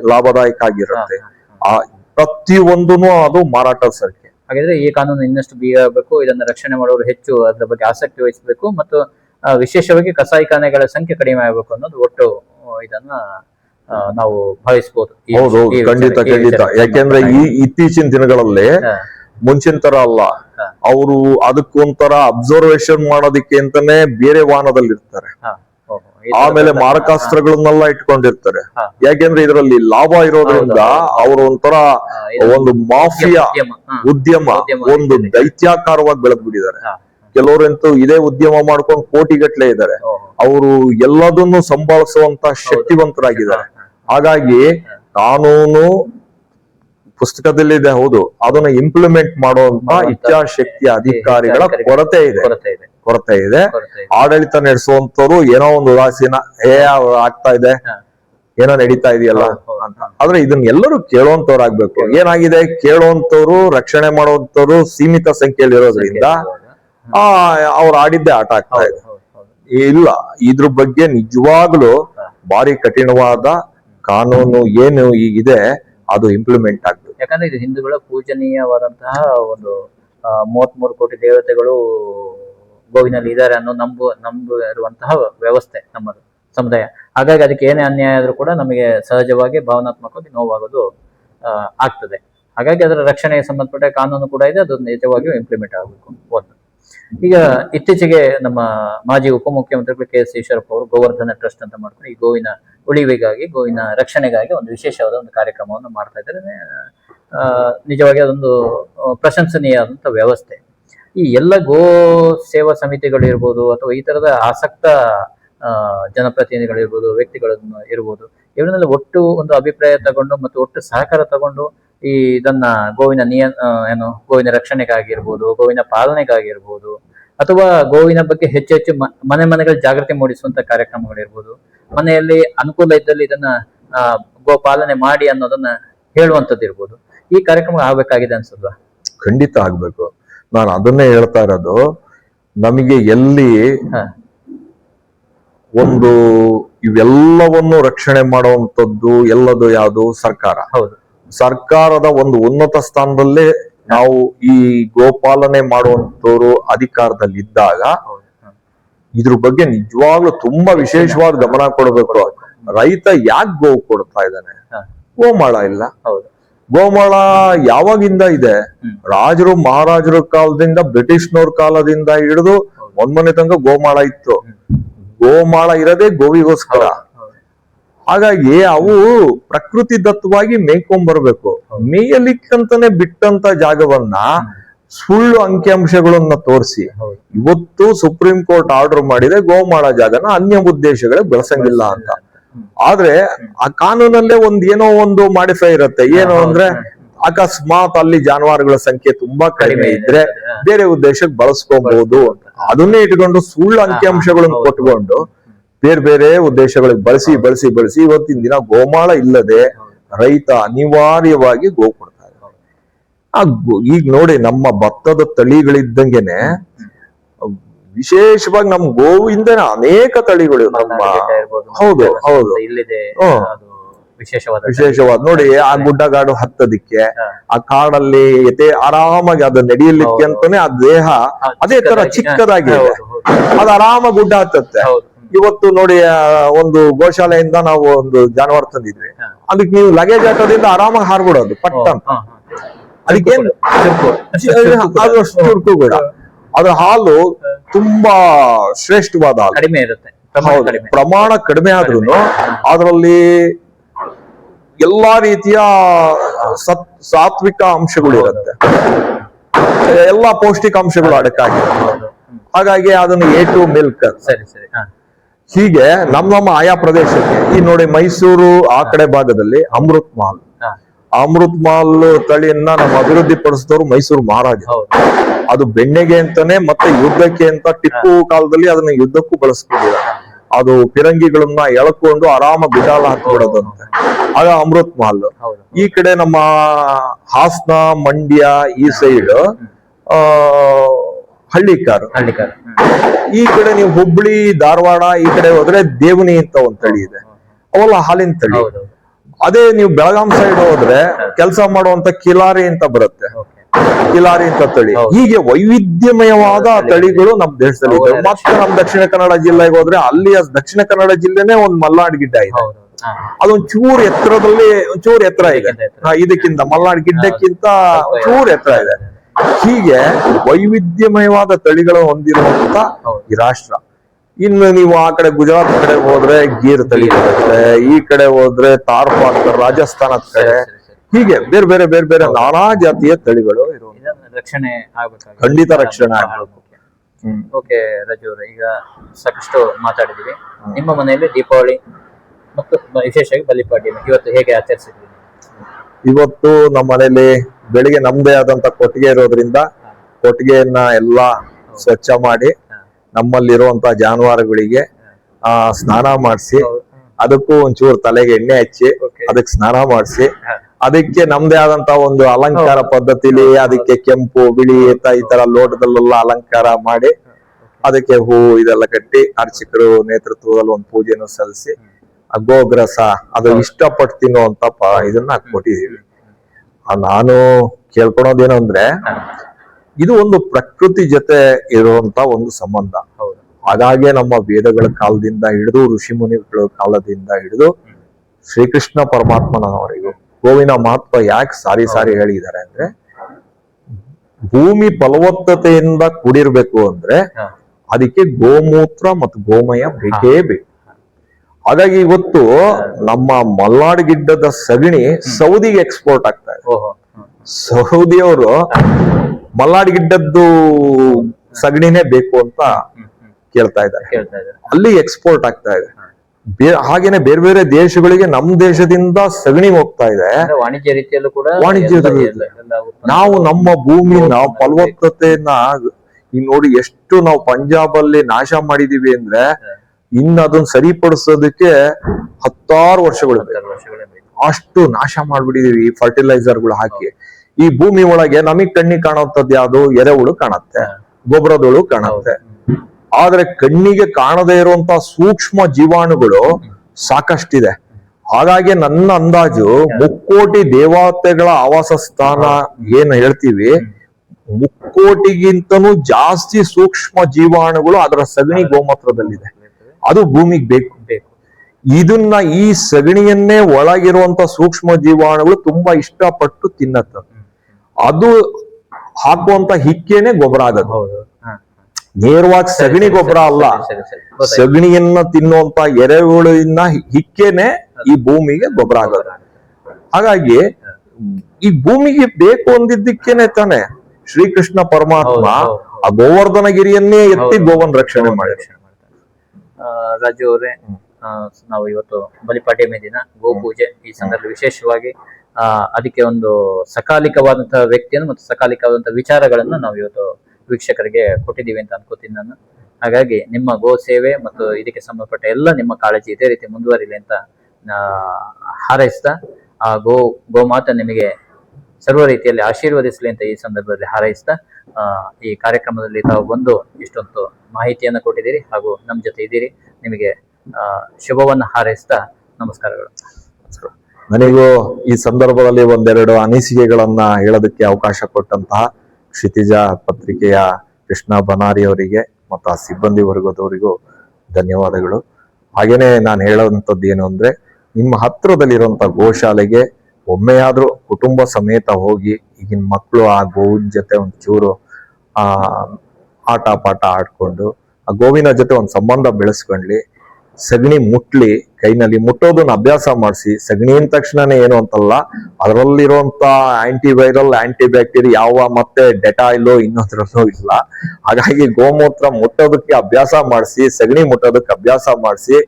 ಲಾಭದಾಯಕ ಆಗಿರುತ್ತೆ. ಆ ಪ್ರತಿಯೊಂದೂ ಅದು ಮಾರಾಟ ಸರ್ಕೆ. ಹಾಗಾದ್ರೆ ಈ ಕಾನೂನು ಇನ್ನಷ್ಟು ಬಿ ಆಗಬೇಕು ಇದನ್ನ ರಕ್ಷಣೆ ಮಾಡೋರು ಹೆಚ್ಚು ಅದರ ಬಗ್ಗೆ ಆಸಕ್ತಿ ವಹಿಸಬೇಕು ಮತ್ತು ವಿಶೇಷವಾಗಿ ಕಸಾಯಿಖಾನೆಗಳ ಸಂಖ್ಯೆ ಕಡಿಮೆ ಆಗಬೇಕು ಅನ್ನೋದು ಒಟ್ಟು ಇದನ್ನ ನಾವು ಭಾವಿಸಬಹುದು ಹೌದು ಖಂಡಿತ ಖಂಡಿತ. ಯಾಕೆಂದ್ರೆ ಈ ಇತ್ತೀಚಿನ ದಿನಗಳಲ್ಲಿ ಮುಂಚಿನ ತರ ಅಲ್ಲ. ಅವರು ಅದಕ್ಕೊಂಥರ ಅಬ್ಸರ್ವೇಷನ್ ಮಾಡೋದಕ್ಕೆ ಅಂತಾನೆ ಬೇರೆ ವಾಹನದಲ್ಲಿ ಇರ್ತಾರೆ ಆಮೇಲೆ ಮಾರಕಾಸ್ತ್ರಗಳನ್ನೆಲ್ಲ ಇಟ್ಕೊಂಡಿರ್ತಾರೆ. ಯಾಕೆಂದ್ರೆ ಇದರಲ್ಲಿ ಲಾಭ ಇರೋದ್ರಿಂದ ಅವರು ಒಂಥರ ಒಂದು ಮಾಫಿಯಾ ಉದ್ಯಮ, ಒಂದು ದೈತ್ಯಾಕಾರವಾಗಿ ಬೆಳೆದ್ ಬಿಟ್ಟಿದ್ದಾರೆ. ಕೆಲವರಂತೂ ಇದೇ ಉದ್ಯಮ ಮಾಡ್ಕೊಂಡು ಕೋಟಿಗಟ್ಲೆ ಇದ್ದಾರೆ. ಅವರು ಎಲ್ಲದನ್ನು ಸಂಭಾಳಿಸುವಂತ ಶಕ್ತಿವಂತರಾಗಿದ್ದಾರೆ. ಹಾಗಾಗಿ ಕಾನೂನು ಪುಸ್ತಕದಲ್ಲಿದೆ ಹೌದು. ಅದನ್ನ ಇಂಪ್ಲಿಮೆಂಟ್ ಮಾಡುವಂತ ಇಚ್ಛಾಶಕ್ತಿಯ ಇಚ್ಛಾಶಕ್ತಿ ಅಧಿಕಾರಿಗಳ ಕೊರತೆ ಇದೆ. ಕೊರತೆ ಇದೆ. ಆಡಳಿತ ನಡೆಸುವಂತವ್ರು ಏನೋ ಒಂದು ಉದಾಸೀನ ಹೇ ಆಗ್ತಾ ಇದೆ. ಏನೋ ನಡೀತಾ ಇದೆಯಲ್ಲ. ಅಂತ. ಆದ್ರೆ ಇದನ್ನ ಎಲ್ಲರೂ ಕೇಳುವಂತವ್ರಾಗ್ಬೇಕು ಏನಾಗಿದೆ? ಕೇಳುವಂತವ್ರು ರಕ್ಷಣೆ ಮಾಡುವಂತವ್ರು ಸೀಮಿತ ಸಂಖ್ಯೆಯಲ್ಲಿ ಇರೋದ್ರಿಂದ ಆ ಅವ್ರು ಆಡಿದ್ದೆ ಆಟ ಆಗ್ತಾ ಇದೆ. ಇಲ್ಲ ಇದ್ರ ಬಗ್ಗೆ ನಿಜವಾಗ್ಲೂ ಭಾರಿ ಕಠಿಣವಾದ ಕಾನೂನು ಏನು ಈಗಿದೆ ಅದು ಇಂಪ್ಲಿಮೆಂಟ್ ಆಗ್ತದೆ ಯಾಕಂದ್ರೆ ಇದು ಹಿಂದೂಗಳ ಪೂಜನೀಯವಾದಂತಹ ಒಂದು ಮೂವತ್ಮೂರು ಕೋಟಿ ದೇವತೆಗಳು ಗೋವಿನಲ್ಲಿ ಇದ್ದಾರೆ ಅನ್ನೋ ನಂಬು ನಂಬಿರುವಂತಹ ವ್ಯವಸ್ಥೆ ನಮ್ಮದು ಸಮುದಾಯ. ಹಾಗಾಗಿ ಅದಕ್ಕೆ ಏನೇ ಅನ್ಯಾಯ ಆದ್ರೂ ಕೂಡ ನಮಗೆ ಸಹಜವಾಗಿ ಭಾವನಾತ್ಮಕವಾಗಿ ನೋವಾಗೋದು ಆಗ್ತದೆ. ಹಾಗಾಗಿ ಅದರ ರಕ್ಷಣೆಗೆ ಸಂಬಂಧಪಟ್ಟ ಕಾನೂನು ಕೂಡ ಇದೆ, ಅದು ನಿಜವಾಗಿಯೂ ಇಂಪ್ಲಿಮೆಂಟ್ ಆಗಬೇಕು ಒಂದು ಈಗ ಇತ್ತೀಚೆಗೆ ನಮ್ಮ ಮಾಜಿ ಉಪಮುಖ್ಯಮಂತ್ರಿಗಳು ಕೆ ಎಸ್ ಈಶ್ವರಪ್ಪ ಅವರು ಗೋವರ್ಧನ ಟ್ರಸ್ಟ್ ಅಂತ ಮಾಡ್ತಾರೆ. ಈ ಗೋವಿನ ಉಳಿವಿಗಾಗಿ, ಗೋವಿನ ರಕ್ಷಣೆಗಾಗಿ ಒಂದು ವಿಶೇಷವಾದ ಒಂದು ಕಾರ್ಯಕ್ರಮವನ್ನು ಮಾಡ್ತಾ ಇದ್ದಾರೆ. ನಿಜವಾಗಿ ಅದೊಂದು ಪ್ರಶಂಸನೀಯ ಪ್ರಶಂಸನೀಯವಾದಂಥ ವ್ಯವಸ್ಥೆ. ಈ ಎಲ್ಲ ಗೋ ಸೇವಾ ಸಮಿತಿಗಳು ಇರ್ಬೋದು ಅಥವಾ ಈ ತರದ ಆಸಕ್ತ ಜನಪ್ರತಿನಿಧಿಗಳು ಇರ್ಬೋದು, ವ್ಯಕ್ತಿಗಳನ್ನು ಇರ್ಬೋದು, ಇವರನ್ನೆಲ್ಲ ಒಟ್ಟು ಒಂದು ಅಭಿಪ್ರಾಯ ತಗೊಂಡು ಮತ್ತು ಒಟ್ಟು ಸಹಕಾರ ತಗೊಂಡು ಈ ಇದನ್ನ ಗೋವಿನ ನಿಯ ಏನು ಗೋವಿನ ರಕ್ಷಣೆಗಾಗಿರ್ಬೋದು ಗೋವಿನ ಪಾಲನೆಗಾಗಿರ್ಬೋದು ಅಥವಾ ಗೋವಿನ ಬಗ್ಗೆ ಹೆಚ್ಚು ಹೆಚ್ಚು ಮನೆ ಮನೆಗಳ ಜಾಗೃತಿ ಮೂಡಿಸುವಂತ ಕಾರ್ಯಕ್ರಮಗಳಿರ್ಬೋದು ಮನೆಯಲ್ಲಿ ಅನುಕೂಲ ಇದ್ದಲ್ಲಿ ಇದನ್ನ ಗೋ ಪಾಲನೆ ಮಾಡಿ ಅನ್ನೋದನ್ನ ಹೇಳುವಂತದ್ದು ಇರ್ಬೋದು. ಈ ಕಾರ್ಯಕ್ರಮ ಆಗ್ಬೇಕಾಗಿದೆ ಅನ್ಸಲ್ವಾ ಖಂಡಿತ ಆಗ್ಬೇಕು. ನಾನು ಅದನ್ನೇ ಹೇಳ್ತಾ ಇರೋದು ನಮಗೆ ಎಲ್ಲಿ. ಒಂದು ಇವೆಲ್ಲವನ್ನು ರಕ್ಷಣೆ ಮಾಡುವಂತದ್ದು ಎಲ್ಲದು ಯಾವುದು ಸರ್ಕಾರ. ಹೌದು. ಸರ್ಕಾರದ ಒಂದು ಉನ್ನತ ಸ್ಥಾನದಲ್ಲೇ ನಾವು ಈ ಗೋಪಾಲನೆ ಮಾಡುವಂತವ್ರು ಅಧಿಕಾರದಲ್ಲಿ ಇದ್ದಾಗ ಇದ್ರ ಬಗ್ಗೆ ನಿಜವಾಗ್ಲೂ ತುಂಬಾ ವಿಶೇಷವಾದ ಗಮನ ಕೊಡಬೇಕು. ರೈತ ಯಾಕೆ ಗೋವು ಕೊಡ್ತಾ ಇದ್ದಾನೆ? ಗೋಮಾಳ ಇಲ್ಲ. ಹೌದು. ಗೋಮಾಳ ಯಾವಾಗಿಂದ ಇದೆ? ರಾಜರು ಮಹಾರಾಜರ ಕಾಲದಿಂದ ಬ್ರಿಟಿಷ್ನವ್ರ ಕಾಲದಿಂದ ಹಿಡಿದು ಮನೆ ತನಕ ಗೋಮಾಳ ಇತ್ತು. ಗೋಮಾಳ ಇರೋದೇ ಗೋವಿಗೋಸ್ಕರ. ಹಾಗಾಗಿ ಅವು ಪ್ರಕೃತಿ ದತ್ತವಾಗಿ ಮೇಯ್ಕೊಂಡ್ ಬರ್ಬೇಕು. ಮೇಯಲಿಕ್ಕಂತಾನೆ ಬಿಟ್ಟಂತ ಜಾಗವನ್ನ ಸುಳ್ಳು ಅಂಕಿಅಂಶಗಳನ್ನ ತೋರಿಸಿ. ಇವತ್ತು ಸುಪ್ರೀಂ ಕೋರ್ಟ್ ಆರ್ಡರ್ ಮಾಡಿದೆ ಗೋಮಾಳ ಜಾಗನ ಅನ್ಯ ಉದ್ದೇಶಗಳೇ ಬಳಸಂಗಿಲ್ಲ ಅಂತ. ಆದ್ರೆ ಆ ಕಾನೂನಲ್ಲೇ ಒಂದ್ ಏನೋ ಒಂದು ಮಾಡಿಫೈ ಇರುತ್ತೆ. ಏನು ಅಂದ್ರೆ ಅಕಸ್ಮಾತ್ ಅಲ್ಲಿ ಜಾನುವಾರುಗಳ ಸಂಖ್ಯೆ ತುಂಬಾ ಕಡಿಮೆ ಇದ್ರೆ ಬೇರೆ ಉದ್ದೇಶಕ್ಕೆ ಬಳಸ್ಕೋಬಹುದು ಅದನ್ನೇ ಇಟ್ಕೊಂಡು ಸುಳ್ಳು ಅಂಕಿಅಂಶಗಳನ್ನು. ಕೊಟ್ಕೊಂಡು ಬೇರೆ ಬೇರೆ ಉದ್ದೇಶಗಳಿಗೆ ಬಳಸಿ ಬಳಸಿ ಬಳಸಿ ಇವತ್ತಿನ ದಿನ ಗೋಮಾಳ ಇಲ್ಲದೆ ರೈತ ಅನಿವಾರ್ಯವಾಗಿ ಗೋ ಕೊಡ್ತಾರೆ ಆ ಈಗ ನೋಡಿ ನಮ್ಮ ಭತ್ತದ ತಳಿಗಳಿದ್ದಂಗೆನೆ ವಿಶೇಷವಾಗಿ ನಮ್ ಗೋವಿಂದ ಅನೇಕ ತಳಿಗಳು ನಮ್ಮ ಹೌದು, ಹೌದು. ವಿಶೇಷವಾದ ವಿಶೇಷವಾದ. ನೋಡಿ ಆ ಗುಡ್ಡಗಾಡು ಹತ್ತದಿಕ್ಕೆ ಆ ಕಾಡಲ್ಲಿ ಎತೆ ಆರಾಮಾಗಿ ಅದು ನಡೆಯಲಿಕ್ಕೆ. ಅಂತಾನೆ ಆ ದೇಹ ಅದೇ ತರ ಚಿಕ್ಕದಾಗಿ- ಚಿಕ್ಕದಾಗಿದೆ. ಅದು ಆರಾಮ ಗುಡ್ಡ ಹತ್ತತ್ತೆ. ಇವತ್ತು ನೋಡಿ ಒಂದು ಗೋಶಾಲೆಯಿಂದ ನಾವು ಒಂದು ಜಾನುವಾರು ತಂದಿದ್ವಿ. ಅದಕ್ಕೆ ನೀವು ಲಗೇಜ್ ಹಾಕೋದ್ರಿಂದ ಆರಾಮಾಗಿ ಹಾರ್ಬಿಡೋದು ಪಟ್ಟ ಅಂತ ಹಾ. ಅದಕ್ಕೇನ್ ಚುರುಕು ಕೂಡ ಅದ್ರ ಹಾಲು ತುಂಬಾ ಶ್ರೇಷ್ಠವಾದ ಹಾಲು. ಕಡಿಮೆ ಇರುತ್ತೆ. ಪ್ರಮಾಣ ಕಡಿಮೆ. ಆದ್ರೂ ಅದರಲ್ಲಿ ಎಲ್ಲಾ ರೀತಿಯ ಸತ್ ಸಾತ್ವಿಕ ಅಂಶಗಳು ಇರುತ್ತೆ ಎಲ್ಲಾ ಪೌಷ್ಟಿಕಾಂಶಗಳು ಅಡಕ್ಕಾಗಿ ಹಾಗಾಗಿ ಅದನ್ನು ಎ ಟು ಮಿಲ್ಕ್ ಸರಿ ಸರಿ. ಹೀಗೆ ನಮ್ಮ ನಮ್ಮ ಆಯಾ ಪ್ರದೇಶಕ್ಕೆ ಈ ನೋಡಿ ಮೈಸೂರು ಆ ಕಡೆ ಭಾಗದಲ್ಲಿ ಅಮೃತ್ ಮಹಲ್. ಅಮೃತ್ ಮಹಲ್ ತಳಿಯನ್ನ ನಮ್ಮ ಅಭಿವೃದ್ಧಿ ಪಡಿಸಿದವರು ಮೈಸೂರು ಮಹಾರಾಜ ಅದು ಬೆಣ್ಣೆಗೆ ಅಂತಾನೆ ಮತ್ತೆ ಯುದ್ಧಕ್ಕೆ ಅಂತ ಟಿಪ್ಪು ಕಾಲದಲ್ಲಿ ಅದನ್ನ ಯುದ್ಧಕ್ಕೂ ಬಳಸ್ಕೊಂಡಿದ್ದಾರೆ. ಅದು ಪಿರಂಗಿಗಳನ್ನ ಎಳಕೊಂಡು ಆರಾಮ ಬಿಡಾಲ ಹಾಕಿಬಿಡೋದಂತೆ. ಆಗ ಅಮೃತ್ ಮಹಲ್. ಈ ಕಡೆ ನಮ್ಮ ಹಾಸನ ಮಂಡ್ಯ ಈ ಸೈಡ್ ಆ ಹಳ್ಳಿಕಾರ್. ಹಳ್ಳಿಕಾರ. ಈ ಕಡೆ ನೀವು ಹುಬ್ಳಿ ಧಾರವಾಡ ಈ ಕಡೆ ಹೋದ್ರೆ ದೇವನಿ ಅಂತ ಒಂದ್ ತಳಿ ಇದೆ. ಅವೆಲ್ಲ ಹಾಲಿನ ತಳಿ. ಅದೇ ನೀವು ಬೆಳಗಾಂ ಸೈಡ್ ಹೋದ್ರೆ ಕೆಲಸ ಮಾಡುವಂತ ಕಿಲಾರಿ ಅಂತ ಬರುತ್ತೆ. ಕಿಲಾರಿ ಅಂತ ತಳಿ. ಹೀಗೆ ವೈವಿಧ್ಯಮಯವಾದ ತಳಿಗಳು ನಮ್ ದೇಶದಲ್ಲಿ ಇದೆ. ಮತ್ತೆ ನಮ್ ದಕ್ಷಿಣ ಕನ್ನಡ ಜಿಲ್ಲೆಗೆ ಹೋದ್ರೆ ಅಲ್ಲಿ ದಕ್ಷಿಣ ಕನ್ನಡ ಜಿಲ್ಲೆನೇ ಒಂದ್ ಮಲ್ನಾಡ್ ಗಿಡ್ಡ ಇದೆ. ಅದೊಂದ್ ಚೂರ್ ಎತ್ತರದಲ್ಲಿ ಚೂರು ಎತ್ತರ ಇದೆ. ಇದಕ್ಕಿಂತ ಮಲ್ನಾಡ್ ಗಿಡ್ಡಕ್ಕಿಂತ ಚೂರ್ ಎತ್ತರ ಇದೆ. ಹೀಗೆ ವೈವಿಧ್ಯಮಯವಾದ ತಳಿಗಳು ಹೊಂದಿರುವಂತ ಈ ರಾಷ್ಟ್ರ. ಇನ್ನು ನೀವು ಆ ಕಡೆ ಗುಜರಾತ್ ಕಡೆ ಹೋದ್ರೆ ಗೀರ್ ತಳಿ ಬರುತ್ತೆ ಈ ಕಡೆ ಹೋದ್ರೆ ತಾರ್ಪಾ ರಾಜಸ್ಥಾನದ ಕಡೆ. ಹೀಗೆ ಬೇರೆ ಬೇರೆ ಬೇರೆ ಬೇರೆ ನಾನಾ ಜಾತಿಯ ತಳಿಗಳು ರಕ್ಷಣೆ ಖಂಡಿತ ರಕ್ಷಣೆ ಆಗಬೇಕು. ಓಕೆ. ರಜು ಅವರೇ ಈಗ ಸಾಕಷ್ಟು ಮಾತಾಡಿದೀವಿ ನಿಮ್ಮ ಮನೆಯಲ್ಲಿ ದೀಪಾವಳಿ ಮತ್ತು ವಿಶೇಷವಾಗಿ ಬಲಿಪಾಡ್ಯ ಇವತ್ತು ಹೇಗೆ ಆಚರಿಸಿದ್ವಿ ಇವತ್ತು ನಮ್ಮ ಮನೇಲಿ ಬೆಳಿಗ್ಗೆ ನಮ್ದೇ ಆದಂತ ಕೊಟ್ಟಿಗೆ ಇರೋದ್ರಿಂದ ಕೊಟ್ಟಿಗೆಯನ್ನ ಎಲ್ಲ ಸ್ವಚ್ಛ ಮಾಡಿ ನಮ್ಮಲ್ಲಿರುವಂತ ಜಾನುವಾರುಗಳಿಗೆ ಆ ಸ್ನಾನ ಮಾಡಿಸಿ ಅದಕ್ಕೂ ಒಂಚೂರು ತಲೆಗೆ ಎಣ್ಣೆ ಹಚ್ಚಿ. ಅದಕ್ಕೆ ಸ್ನಾನ ಮಾಡಿಸಿ ಅದಕ್ಕೆ ನಮ್ದೇ ಆದಂತ ಒಂದು ಅಲಂಕಾರ ಪದ್ಧತಿಲಿ ಅದಕ್ಕೆ ಕೆಂಪು ಬಿಳಿ ಈ ತರ ಲೋಟದಲ್ಲೆಲ್ಲ ಅಲಂಕಾರ ಮಾಡಿ ಅದಕ್ಕೆ ಹೂ ಇದೆಲ್ಲ ಕಟ್ಟಿ ಅರ್ಚಕರು ನೇತೃತ್ವದಲ್ಲಿ ಒಂದು ಪೂಜೆಯನ್ನು ಸಲ್ಲಿಸಿ ಆ ಗೋಗ್ರಸ ಅದು ಇಷ್ಟಪಟ್ಟು ತಿನ್ನೋ ಪ ಇದನ್ನ ಕೊಟ್ಟಿದೀವಿ ಆ ನಾನು ಕೇಳ್ಕೊಳೋದೇನು ಅಂದ್ರೆ ಇದು ಒಂದು ಪ್ರಕೃತಿ ಜೊತೆ ಇರುವಂತ ಒಂದು ಸಂಬಂಧ. ಹಾಗಾಗಿ ನಮ್ಮ ವೇದಗಳ ಕಾಲದಿಂದ ಹಿಡಿದು ಋಷಿ ಮುನಿಗಳ ಕಾಲದಿಂದ ಹಿಡಿದು ಶ್ರೀಕೃಷ್ಣ ಪರಮಾತ್ಮನವರಿಗೂ ಗೋವಿನ ಮಹತ್ವ ಯಾಕೆ ಸಾರಿ ಸಾರಿ ಹೇಳಿದ್ದಾರೆ ಅಂದ್ರೆ ಭೂಮಿ ಫಲವತ್ತತೆಯಿಂದ ಕೂಡಿರ್ಬೇಕು ಅಂದ್ರೆ. ಅದಕ್ಕೆ ಗೋಮೂತ್ರ ಮತ್ತು ಗೋಮಯ ಬೇಕೇ ಬೇಕು. ಹಾಗಾಗಿ ಇವತ್ತು ನಮ್ಮ ಮಲ್ನಾಡ್ ಗಿಡ್ಡದ ಸಗಣಿ ಸೌದಿಗೆ ಎಕ್ಸ್ಪೋರ್ಟ್ ಆಗ್ತಾ ಇದೆ. ಸೌದಿಯವರು ಮಲ್ನಾಡ್ ಗಿಡ್ಡದ್ದು ಸಗಣಿನೇ ಬೇಕು ಅಂತ. ಕೇಳ್ತಾ ಇದ್ದಾರೆ. ಅಲ್ಲಿ ಎಕ್ಸ್ಪೋರ್ಟ್ ಆಗ್ತಾ ಇದೆ. ಹಾಗೇನೆ ಬೇರೆ ಬೇರೆ ದೇಶಗಳಿಗೆ ನಮ್ ದೇಶದಿಂದ ಸಗಣಿ ಹೋಗ್ತಾ ಇದೆ. ವಾಣಿಜ್ಯ ರೀತಿಯಲ್ಲೂ ಕೂಡ ವಾಣಿಜ್ಯ ನಾವು ನಮ್ಮ ಎಲ್ಲ ನಾವು ಫಲವತ್ತತೆಯನ್ನ ಈಗ ನೋಡಿ ಎಷ್ಟು ನಾವು ಪಂಜಾಬ್ ಅಲ್ಲಿ ನಾಶ ಮಾಡಿದೀವಿ ಅಂದ್ರೆ ಇನ್ನು ಅದನ್ನ ಸರಿಪಡಿಸೋದಕ್ಕೆ ಹತ್ತಾರು ವರ್ಷಗಳು. ಅಷ್ಟು ನಾಶ ಮಾಡ್ಬಿಟ್ಟಿದೀವಿ ಫರ್ಟಿಲೈಸರ್ಗಳು ಹಾಕಿ. ಈ ಭೂಮಿ ಒಳಗೆ ನಮಗ್ ಕಣ್ಣಿಗೆ ಕಾಣುವಂತದ್ ಯಾವ್ದು? ಎರೆಹುಳು ಕಾಣತ್ತೆ. ಗೊಬ್ಬರದೊಳು ಕಾಣತ್ತೆ. ಆದ್ರೆ ಕಣ್ಣಿಗೆ ಕಾಣದೇ ಇರುವಂತ ಸೂಕ್ಷ್ಮ ಜೀವಾಣುಗಳು ಸಾಕಷ್ಟಿದೆ. ಹಾಗಾಗಿ ನನ್ನ ಅಂದಾಜು ಮುಕ್ಕೋಟಿ ದೇವತೆಗಳ ಆವಾಸ ಸ್ಥಾನ ಏನ್ ಹೇಳ್ತೀವಿ? ಮುಕ್ಕೋಟಿಗಿಂತನೂ ಜಾಸ್ತಿ ಸೂಕ್ಷ್ಮ ಜೀವಾಣುಗಳು ಅದರ ಸಗಣಿ ಗೋಮೂತ್ರದಲ್ಲಿದೆ. ಅದು ಭೂಮಿಗೆ ಬೇಕು. ಬೇಕು ಇದನ್ನ ಈ ಸಗಣಿಯನ್ನೇ ಒಳಗಿರುವಂತ ಸೂಕ್ಷ್ಮ ಜೀವಾಣುಗಳು ತುಂಬಾ ಇಷ್ಟಪಟ್ಟು ತಿನ್ನತ್ತ. ಅದು ಹಾಕುವಂತ ಹಿಕ್ಕೇನೆ ಗೊಬ್ಬರ ಆಗದು. ನೇರವಾಗಿ ಸಗಣಿ ಗೊಬ್ಬರ ಅಲ್ಲ. ಸಗಣಿಯನ್ನ ತಿನ್ನುವಂತ ಎರೆಹುಳಿನ ಹಿಕ್ಕೇನೆ ಈ ಭೂಮಿಗೆ ಗೊಬ್ಬರ ಆಗೋದು. ಹಾಗಾಗಿ ಈ ಭೂಮಿಗೆ ಬೇಕು ಅಂದಿದ್ದಕ್ಕೇನೆ ತಾನೆ ಶ್ರೀಕೃಷ್ಣ ಪರಮಾತ್ಮ. ಆ ಗೋವರ್ಧನಗಿರಿಯನ್ನೇ ಎತ್ತಿ. ಗೋವನ್ ರಕ್ಷಣೆ ಮಾಡಿ ರಕ್ಷಣೆ ಮಾಡ್ತಾರೆ. ಆ, ರಾಜು ಅವರೇ ನಾವು ಇವತ್ತು ಬಲಿಪಾಡ್ಯಮಿ ದಿನ ಗೋಪೂಜೆ ಈ ಸಂದರ್ಭ ವಿಶೇಷವಾಗಿ ಆ ಅದಕ್ಕೆ ಒಂದು ಸಕಾಲಿಕವಾದಂತಹ ವ್ಯಕ್ತಿಯನ್ನು ಮತ್ತು ಸಕಾಲಿಕವಾದಂತಹ ವಿಚಾರಗಳನ್ನು ನಾವು ಇವತ್ತು ವೀಕ್ಷಕರಿಗೆ ಕೊಟ್ಟಿದ್ದೀವಿ ಅಂತ ಅನ್ಕೋತೀನಿ ನಾನು. ಹಾಗಾಗಿ ನಿಮ್ಮ ಗೋ ಸೇವೆ ಮತ್ತು ಇದಕ್ಕೆ ಸಂಬಂಧಪಟ್ಟ ಎಲ್ಲ ನಿಮ್ಮ ಕಾಳಜಿ ಇದೇ ರೀತಿ ಮುಂದುವರಿಲಿ ಅಂತ ಹಾರೈಸ್ತಾ ಆ ಗೋ ಗೋಮಾತ ನಿಮಗೆ ಸರ್ವ ರೀತಿಯಲ್ಲಿ ಆಶೀರ್ವದಿಸಲಿ ಅಂತ ಈ ಸಂದರ್ಭದಲ್ಲಿ ಹಾರೈಸ್ತಾ ಈ ಕಾರ್ಯಕ್ರಮದಲ್ಲಿ ತಾವು ಬಂದು ಇಷ್ಟೊಂದು ಮಾಹಿತಿಯನ್ನು ಕೊಟ್ಟಿದ್ದೀರಿ ಹಾಗೂ ನಮ್ಮ ಜೊತೆ ಇದ್ದೀರಿ. ನಿಮಗೆ ಶುಭವನ್ನು ಶುಭವನ್ನ ಹಾರೈಸ್ತಾ ನಮಸ್ಕಾರಗಳು. ನನಗೂ ಈ ಸಂದರ್ಭದಲ್ಲಿ ಒಂದೆರಡು ಅನಿಸಿಕೆಗಳನ್ನ ಹೇಳೋದಕ್ಕೆ ಅವಕಾಶ ಕೊಟ್ಟಂತಹ ಕ್ಷಿತಿಜ ಪತ್ರಿಕೆಯ ಕೃಷ್ಣ ಬನಾರಿ ಅವರಿಗೆ ಮತ್ತು ಆ ಸಿಬ್ಬಂದಿ ವರ್ಗದವರಿಗೂ ಧನ್ಯವಾದಗಳು. ಹಾಗೇನೆ ನಾನು ಹೇಳೋವಂಥದ್ದು ಏನು ಅಂದ್ರೆ, ನಿಮ್ಮ ಹತ್ತಿರದಲ್ಲಿರುವಂಥ ಗೋಶಾಲೆಗೆ ಒಮ್ಮೆಯಾದ್ರೂ ಕುಟುಂಬ ಸಮೇತ ಹೋಗಿ ಈಗಿನ ಮಕ್ಕಳು ಆ ಗೋವಿನ ಜೊತೆ ಒಂಚೂರು ಆ ಆಟ ಪಾಠ ಆಡ್ಕೊಂಡು, ಆ ಗೋವಿನ ಜೊತೆ ಒಂದು ಸಂಬಂಧ ಬೆಳೆಸ್ಕೊಂಡ್ಲಿ, ಸಗಣಿ ಮುಟ್ಲಿ, ಕೈನಲ್ಲಿ ಮುಟ್ಟೋದನ್ನ ಅಭ್ಯಾಸ ಮಾಡಿಸಿ, ಸಗಣಿ ಅಂದ ತಕ್ಷಣನೇ ಏನು ಅಂತಲ್ಲ, ಅದರಲ್ಲಿರುವಂತ ಆಂಟಿವೈರಲ್ ಆಂಟಿ ಬ್ಯಾಕ್ಟೀರಿಯಾ ಯಾವ ಮತ್ತೆ ಡೆಟಾಯಿಲೋ ಇನ್ನೊಂದ್ರಲ್ಲೂ ಇಲ್ಲ. ಹಾಗಾಗಿ ಗೋಮೂತ್ರ ಮುಟ್ಟೋದಕ್ಕೆ ಅಭ್ಯಾಸ ಮಾಡಿಸಿ, ಸಗಣಿ ಮುಟ್ಟೋದಕ್ಕೆ ಅಭ್ಯಾಸ ಮಾಡಿಸಿ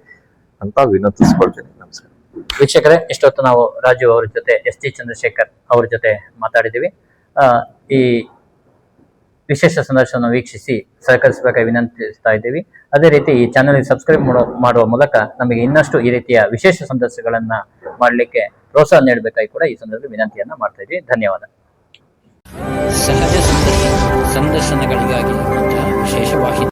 ಅಂತ ವಿನಂತಿಸ್ಕೊಳ್ತೀನಿ. ವೀಕ್ಷಕರೇ, ಇಷ್ಟೊತ್ತು ನಾವು ರಾಜು ಅವ್ರ ಜೊತೆ, ಎಸ್ ಟಿ ಚಂದ್ರಶೇಖರ್ ಅವ್ರ ಜೊತೆ ಮಾತಾಡಿದ್ದೀವಿ. ಈ ವಿಶೇಷ ಸಂದರ್ಶನವನ್ನು ವೀಕ್ಷಿಸಿ ಸಹಕರಿಸಬೇಕಾಗಿ ವಿನಂತಿಸ್ತಾ ಇದ್ದೀವಿ. ಅದೇ ರೀತಿ ಈ ಚಾನೆಲ್ ಸಬ್ಸ್ಕ್ರೈಬ್ ಮಾಡೋ, ಮಾಡುವ ಮೂಲಕ ನಮಗೆ ಇನ್ನಷ್ಟು ಈ ರೀತಿಯ ವಿಶೇಷ ಸಂದರ್ಶನಗಳನ್ನ ಮಾಡಲಿಕ್ಕೆ ಪ್ರೋತ್ಸಾಹ ನೀಡಬೇಕಾಗಿ ಕೂಡ ಈ ಸಂದರ್ಭದಲ್ಲಿ ವಿನಂತಿಯನ್ನ ಮಾಡ್ತಾ ಇದ್ದೀವಿ. ಧನ್ಯವಾದ. ಸಹಜ ಸಂದರ್ಶನ, ಸಂದರ್ಶನಗಳಿಗಾಗಿ ಮಾತ್ರ ವಿಶೇಷ ವಾಹಿನಿ